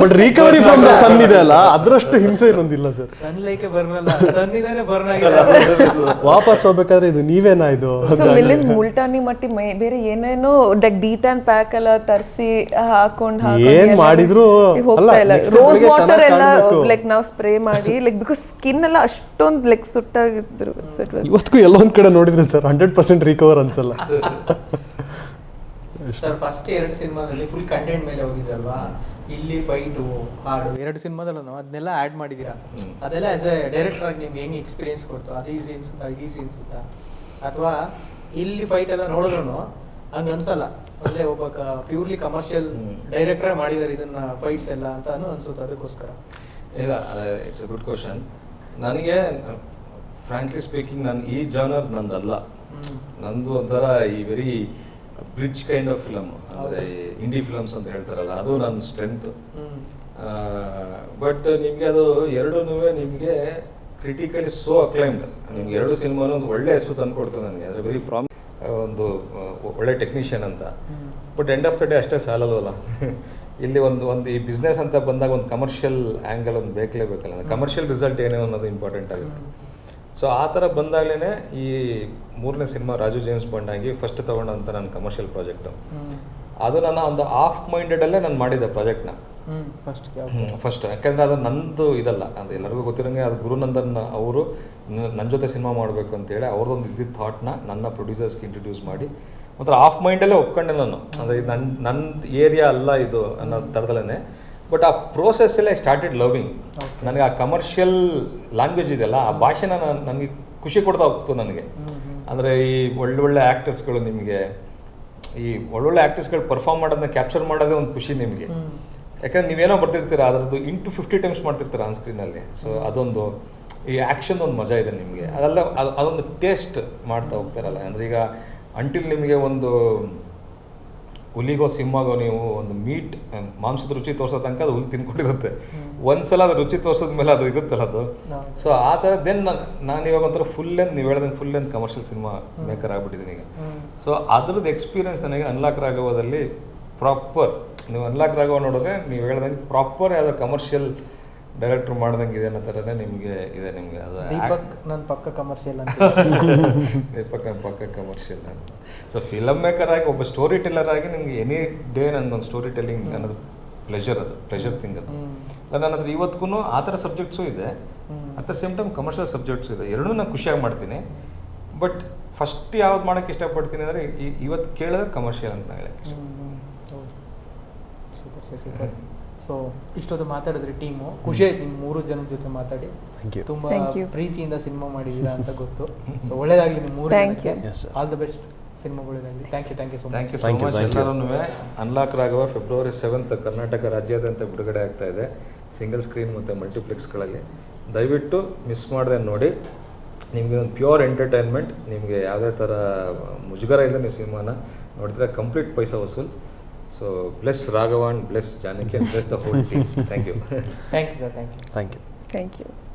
But recovery from the sun ಇದೆ ಅಲ್ಲ ಅದರಷ್ಟು ಹಿಂಸೆ ಇನ್ನೊಂದಿಲ್ಲ ಸರ್. ಸನ್ ಲೈಕೆ ಬರ್ನಲ್ಲ ಸನ್ ಇದಾನೆ ಬರ್ನ್ ಆಗಿದೆ ವಾಪಸ್ ಹೋಗ್ಬೇಕಾದ್ರೆ ಇದು ನೀವೇನಾ ಇದು? ಸೊ ಮಿಲಿಂದ್ ಮುಲ್ಟಾನಿ ಮಟ್ಟಿ ಮೈ ಬೇರೆ ಏನೇನೋ ಡಕ್ ಡೀಟ್ ಅಂಡ್ ಪ್ಯಾಕ್ ಎಲ್ಲ ತರಿಸಿ ಹಾಕೊಂಡ್ ಏನ್ ಮಾಡಿದ್ರು? ರೋಸ್ ವಾಟರ್ ಎಲ್ಲ ಲೈಕ್ ನಾವು ಸ್ಪ್ರೇ ಮಾಡಿ ಲೈಕ್ ಬಿಕಾಸ್ ಸ್ಕಿನ್ ಎಲ್ಲ ಅಷ್ಟೊಂದು ಲೈಕ್ ಸುಟ್ಟಾಗಿದ್ರು. ಇವತ್ತಿಗೂ ಎಲ್ಲೋ ಒಂದ್ ಕಡೆ ನೋಡಿದ್ರೆ ಸರ್ ಹಂಡ್ರೆಡ್ ಪರ್ಸೆಂಟ್ ರಿಕವರ್ ಅನ್ಸಲ್ಲ. ಸರ್ ಫಸ್ಟ್ ಎರಡು ಸಿನಿಮಾದಲ್ಲಿ ಫುಲ್ ಕಂಟೆಂಟ್ ಮೇಲೆ ಹೋಗಿದ್ರಲ್ವಾ ಇಲ್ಲಿ ಫೈಟು ಹಾಡು ಎರಡು ಸಿನಿಮಾದಲ್ಲೂ ಅದನ್ನೆಲ್ಲ ಆ್ಯಡ್ ಮಾಡಿದ್ದೀರಾ ಅದೆಲ್ಲ ಆ್ಯಸ್ ಎ ಡೈರೆಕ್ಟರ್ ಆಗಿ ನಿಮ್ಗೆ ಹೆಂಗೆ ಎಕ್ಸ್ಪೀರಿಯನ್ಸ್ ಕೊಡ್ತು? ಅದು ಈ ಸೀನ್ಸ್ ಈ ಸೀನ್ಸ್ ಅಂತ ಅಥವಾ ಇಲ್ಲಿ ಫೈಟ್ ಎಲ್ಲ ನೋಡಿದ್ರು ಹಂಗೆ ಅನ್ಸಲ್ಲ. ಅಂದರೆ ಒಬ್ಬ ಪ್ಯೂರ್ಲಿ ಕಮರ್ಷಿಯಲ್. ಡೈರೆಕ್ಟರ್ ಮಾಡಿದ್ದಾರೆ ಇದನ್ನ ಫೈಟ್ಸ್ ಎಲ್ಲ ಅಂತ ಅನ್ಸುತ್ತೆ ಅದಕ್ಕೋಸ್ಕರ. ಇಲ್ಲ ಇಟ್ಸ್ ಎ ಗುಡ್ ಕ್ವಶನ್ ನನಗೆ ಫ್ರಾಂಕ್ಲಿ ಸ್ಪೀಕಿಂಗ್ ನಾನು ಈ ಜಾನರ್ ನಂದಲ್ಲ. ನಂದು ಒಂಥರ ಈ very bridge kind of film ಅಂದರೆ ಇಂಡಿ ಫಿಲಮ್ಸ್ ಅಂತ ಹೇಳ್ತಾರಲ್ಲ ಅದು ನನ್ನ ಸ್ಟ್ರೆಂತ್ ಬಟ್ ನಿಮಗೆ ಅದು ಎರಡೂ ನಿಮಗೆ ಕ್ರಿಟಿಕಲಿ ಸೋ ಅಕ್ಲೈಮ್ಡ್ ನಿಮ್ಗೆ ಎರಡು ಸಿನಿಮಾನು ಒಂದು ಒಳ್ಳೆ ಹೆಸರು ತಂದು ಕೊಡ್ತು ನನಗೆ. ಅದರ ವೆರಿ ಪ್ರಾಮ್ ಒಂದು ಒಳ್ಳೆ ಟೆಕ್ನಿಷಿಯನ್ ಅಂತ. But end of the day ಅಷ್ಟೇ ಸಾಲಲ್ವಲ್ಲ ಇಲ್ಲಿ ಒಂದು ಒಂದು ಈ ಬಿಸ್ನೆಸ್ ಅಂತ ಬಂದಾಗ ಒಂದು ಕಮರ್ಷಿಯಲ್ ಆ್ಯಂಗಲ್ ಒಂದು ಬೇಕಲೇಬೇಕಲ್ಲ ಕಮರ್ಷಿಯಲ್ ರಿಸಲ್ಟ್ ಏನೇ ಅನ್ನೋದು ಇಂಪಾರ್ಟೆಂಟ್ ಆಗುತ್ತೆ. ಸೊ ಆ ಥರ ಬಂದಾಗಲೇ ಈ ಮೂರನೇ ಸಿನಿಮಾ ರಾಜು ಜೇಮ್ಸ್ ಬಾಂಡ್ ಆಗಿ ಫಸ್ಟ್ ತೊಗೊಂಡಂಥ ನನ್ನ ಕಮರ್ಷಿಯಲ್ ಪ್ರಾಜೆಕ್ಟು ಅದು ನಾನು ಒಂದು ಆಫ್ ಮೈಂಡೆಡಲ್ಲೇ ನಾನು ಮಾಡಿದ್ದೆ ಪ್ರಾಜೆಕ್ಟ್ನ ಫಸ್ಟ್ ಫಸ್ಟ್ ಯಾಕಂದರೆ ಅದು ನಂದು ಇದಲ್ಲ. ಅದು ಎಲ್ಲರಿಗೂ ಗೊತ್ತಿರೋಂಗೆ ಅದು ಗುರುನಂದನ್ ಅವರು ನನ್ನ ಜೊತೆ ಸಿನಿಮಾ ಮಾಡಬೇಕು ಅಂತೇಳಿ ಅವ್ರದ್ದೊಂದು ಇದ್ದಿದ್ದ ಥಾಟ್ನ ನನ್ನ ಪ್ರೊಡ್ಯೂಸರ್ಸ್ಗೆ ಇಂಟ್ರೊಡ್ಯೂಸ್ ಮಾಡಿ. ಒಂಥರ ಆಫ್ ಮೈಂಡಲ್ಲೇ ಒಪ್ಕೊಂಡೆ ನಾನು. ಅಂದರೆ ಇದು ನನ್ನ ನನ್ನ ಏರಿಯಾ ಅಲ್ಲ ಇದು ಅನ್ನೋ ಥರದಲ್ಲೇ ಬಟ್ ಆ ಪ್ರೋಸೆಸ್ಸಲ್ಲೇ ಸ್ಟಾರ್ಟೆಡ್ ಲವಿಂಗ್. ನನಗೆ ಆ ಕಮರ್ಷಿಯಲ್ ಲ್ಯಾಂಗ್ವೇಜ್ ಇದೆಯಲ್ಲ ಆ ಭಾಷೆನ ನಾನು ನನಗೆ ಖುಷಿ ಕೊಡ್ತಾ ಹೋಗ್ತು ನನಗೆ. ಅಂದರೆ ಈ ಒಳ್ಳೊಳ್ಳೆ ಆ್ಯಕ್ಟರ್ಸ್ಗಳು ನಿಮಗೆ ಈ ಒಳ್ಳೊಳ್ಳೆ ಆ್ಯಕ್ಟರ್ಸ್ಗಳು ಪರ್ಫಾರ್ಮ್ ಮಾಡೋದನ್ನ ಕ್ಯಾಪ್ಚರ್ ಮಾಡೋದೇ ಒಂದು ಖುಷಿ ನಿಮಗೆ. ಯಾಕಂದ್ರೆ ನೀವೇನೋ ಬರ್ತಿರ್ತೀರ ಅದರದ್ದು ಇಂಟು ಫಿಫ್ಟಿ ಟೈಮ್ಸ್ ಮಾಡ್ತಿರ್ತೀರ ಆನ್ ಸ್ಕ್ರೀನಲ್ಲಿ ಸೊ ಅದೊಂದು ಈ ಆ್ಯಕ್ಷನ್ ಒಂದು ಮಜಾ ಇದೆ ನಿಮಗೆ. ಅದೆಲ್ಲ ಅದು ಅದೊಂದು ಟೇಸ್ಟ್ ಮಾಡ್ತಾ ಹೋಗ್ತಾರಲ್ಲ ಅಂದರೆ ಈಗ ಅಂಟಿಲ್ ನಿಮಗೆ ಒಂದು ಹುಲಿಗೋ ಸಿಂಹಗೋ ನೀವು ಒಂದು ಮೀಟ್ ಮಾಂಸದ ರುಚಿ ತೋರ್ಸೋ ತನಕ ಅದು ಹುಲಿ ತಿನ್ಕೊಂಡಿರುತ್ತೆ. ಒಂದ್ಸಲ ಅದು ರುಚಿ ತೋರ್ಸೋದ ಮೇಲೆ ಅದು ಇರುತ್ತಲ್ಲ ಅದು. ಸೊ ಆ ಥರ ದೆನ್ ನಾನು ಇವಾಗ ಒಂಥರ ಫುಲ್ ಲೆಂತ್ ನೀವು ಹೇಳ್ದಂಗೆ full length commercial cinema maker ಆಗ್ಬಿಟ್ಟಿದ್ದೀನಿ ಈಗ. ಸೊ ಅದ್ರದ್ದು ಎಕ್ಸ್ಪೀರಿಯನ್ಸ್ ನನಗೆ ಅನ್ಲಾಕ್ ರಾಘವದಲ್ಲಿ ಪ್ರಾಪರ್ ನೀವು ಅನ್ಲಾಕ್ ರಾಘವ ನೋಡಿದ್ರೆ ನೀವು ಹೇಳ್ದಂಗೆ ಪ್ರಾಪರ್ ಯಾವುದೋ ಕಮರ್ಷಿಯಲ್ ಡೈರೆಕ್ಟರ್ ಮಾಡ್ದಂಗೆ ಇದೆ ಅನ್ನೋ ಥರನೇ ನಿಮಗೆ ಇದೆ ನಿಮಗೆ. ಅದು ದೀಪಕ್ ನನ್ನ ಪಕ್ಕ ಕಮರ್ಷಿಯಲ್ ಅಂತ. ದೀಪಕ್ ನನ್ನ ಪಕ್ಕ ಕಮರ್ಷಿಯಲ್ ಸೊ ಫಿಲಮ್ ಮೇಕರ್ ಆಗಿ ಒಬ್ಬ ಸ್ಟೋರಿ ಟೆಲ್ಲರ್ ಆಗಿ ನಿಮಗೆ ಎನಿ ಡೇ ನನ್ನೊಂದು ಸ್ಟೋರಿ ಟೆಲ್ಲಿಂಗ್ ಅನ್ನೋದು ಪ್ಲೆಷರ್ ಅದು ಪ್ಲೆಷರ್ ಥಿಂಗ್ ಅದು. ನನ್ನ ಹತ್ರ ಇವತ್ತಿಗೂ ಆ ಥರ ಸಬ್ಜೆಕ್ಟ್ಸು ಇದೆ. At the same time commercial subjects ಇದೆ. ಎರಡೂ ನಾನು ಖುಷಿಯಾಗಿ ಮಾಡ್ತೀನಿ. ಬಟ್ ಫಸ್ಟ್ ಯಾವ್ದು ಮಾಡೋಕ್ಕೆ ಇಷ್ಟಪಡ್ತೀನಿ ಅಂದರೆ ಇವತ್ತು ಕೇಳಿದ್ರೆ ಕಮರ್ಷಿಯಲ್ ಅಂತ ಹೇಳಿ ಸೂಪರ್ ಸೂಪರ್. ಸೊ ಇಷ್ಟೊತ್ತು ಮಾತಾಡಿದ್ರಿ ಟೀಮು ಖುಷಿ ಆಯ್ತು ನಿಮ್ಮ ಮೂರು ಜನ ಜೊತೆ ಮಾತಾಡಿ. ತುಂಬಾ ಪ್ರೀತಿಯಿಂದ ಸಿನಿಮಾ ಮಾಡಿದ್ದೀರಾ ಅಂತ ಗೊತ್ತು. ಸೊ ಒಳ್ಳೇದಾಗ್ಲಿ ನಿಮ್ಮ ಮೂರು ಜನಕ್ಕೆ. All the best ಸಿನಿಮಾಗಳಿದಾಗಲಿ thank you thank you so thank you so much ಎಲ್ಲರೂ unlock Raghava February seventh Karnataka ರಾಜ್ಯಾದ್ಯಂತ ಬಿಡುಗಡೆ ಆಗ್ತಾ ಇದೆ. ಸಿಂಗಲ್ ಸ್ಕ್ರೀನ್ ಮತ್ತು ಮಲ್ಟಿಪ್ಲೆಕ್ಸ್ಗಳಲ್ಲಿ ದಯವಿಟ್ಟು ಮಿಸ್ ಮಾಡದೆ ನೋಡಿ. ನಿಮಗೆ ಒಂದು ಪ್ಯೂರ್ ಎಂಟರ್ಟೈನ್ಮೆಂಟ್ ನಿಮಗೆ ಯಾವುದೇ ಥರ ಮುಜುಗರ ಇಲ್ಲ ನೀವು ಸಿನಿಮಾನ. ನೋಡಿದ್ರೆ ಕಂಪ್ಲೀಟ್ ಪೈಸಾ ವಸೂಲ್. So bless Raghavan, bless Janaki, and bless the whole team. Thank you. thank you, sir. Thank you. Thank you. Thank you.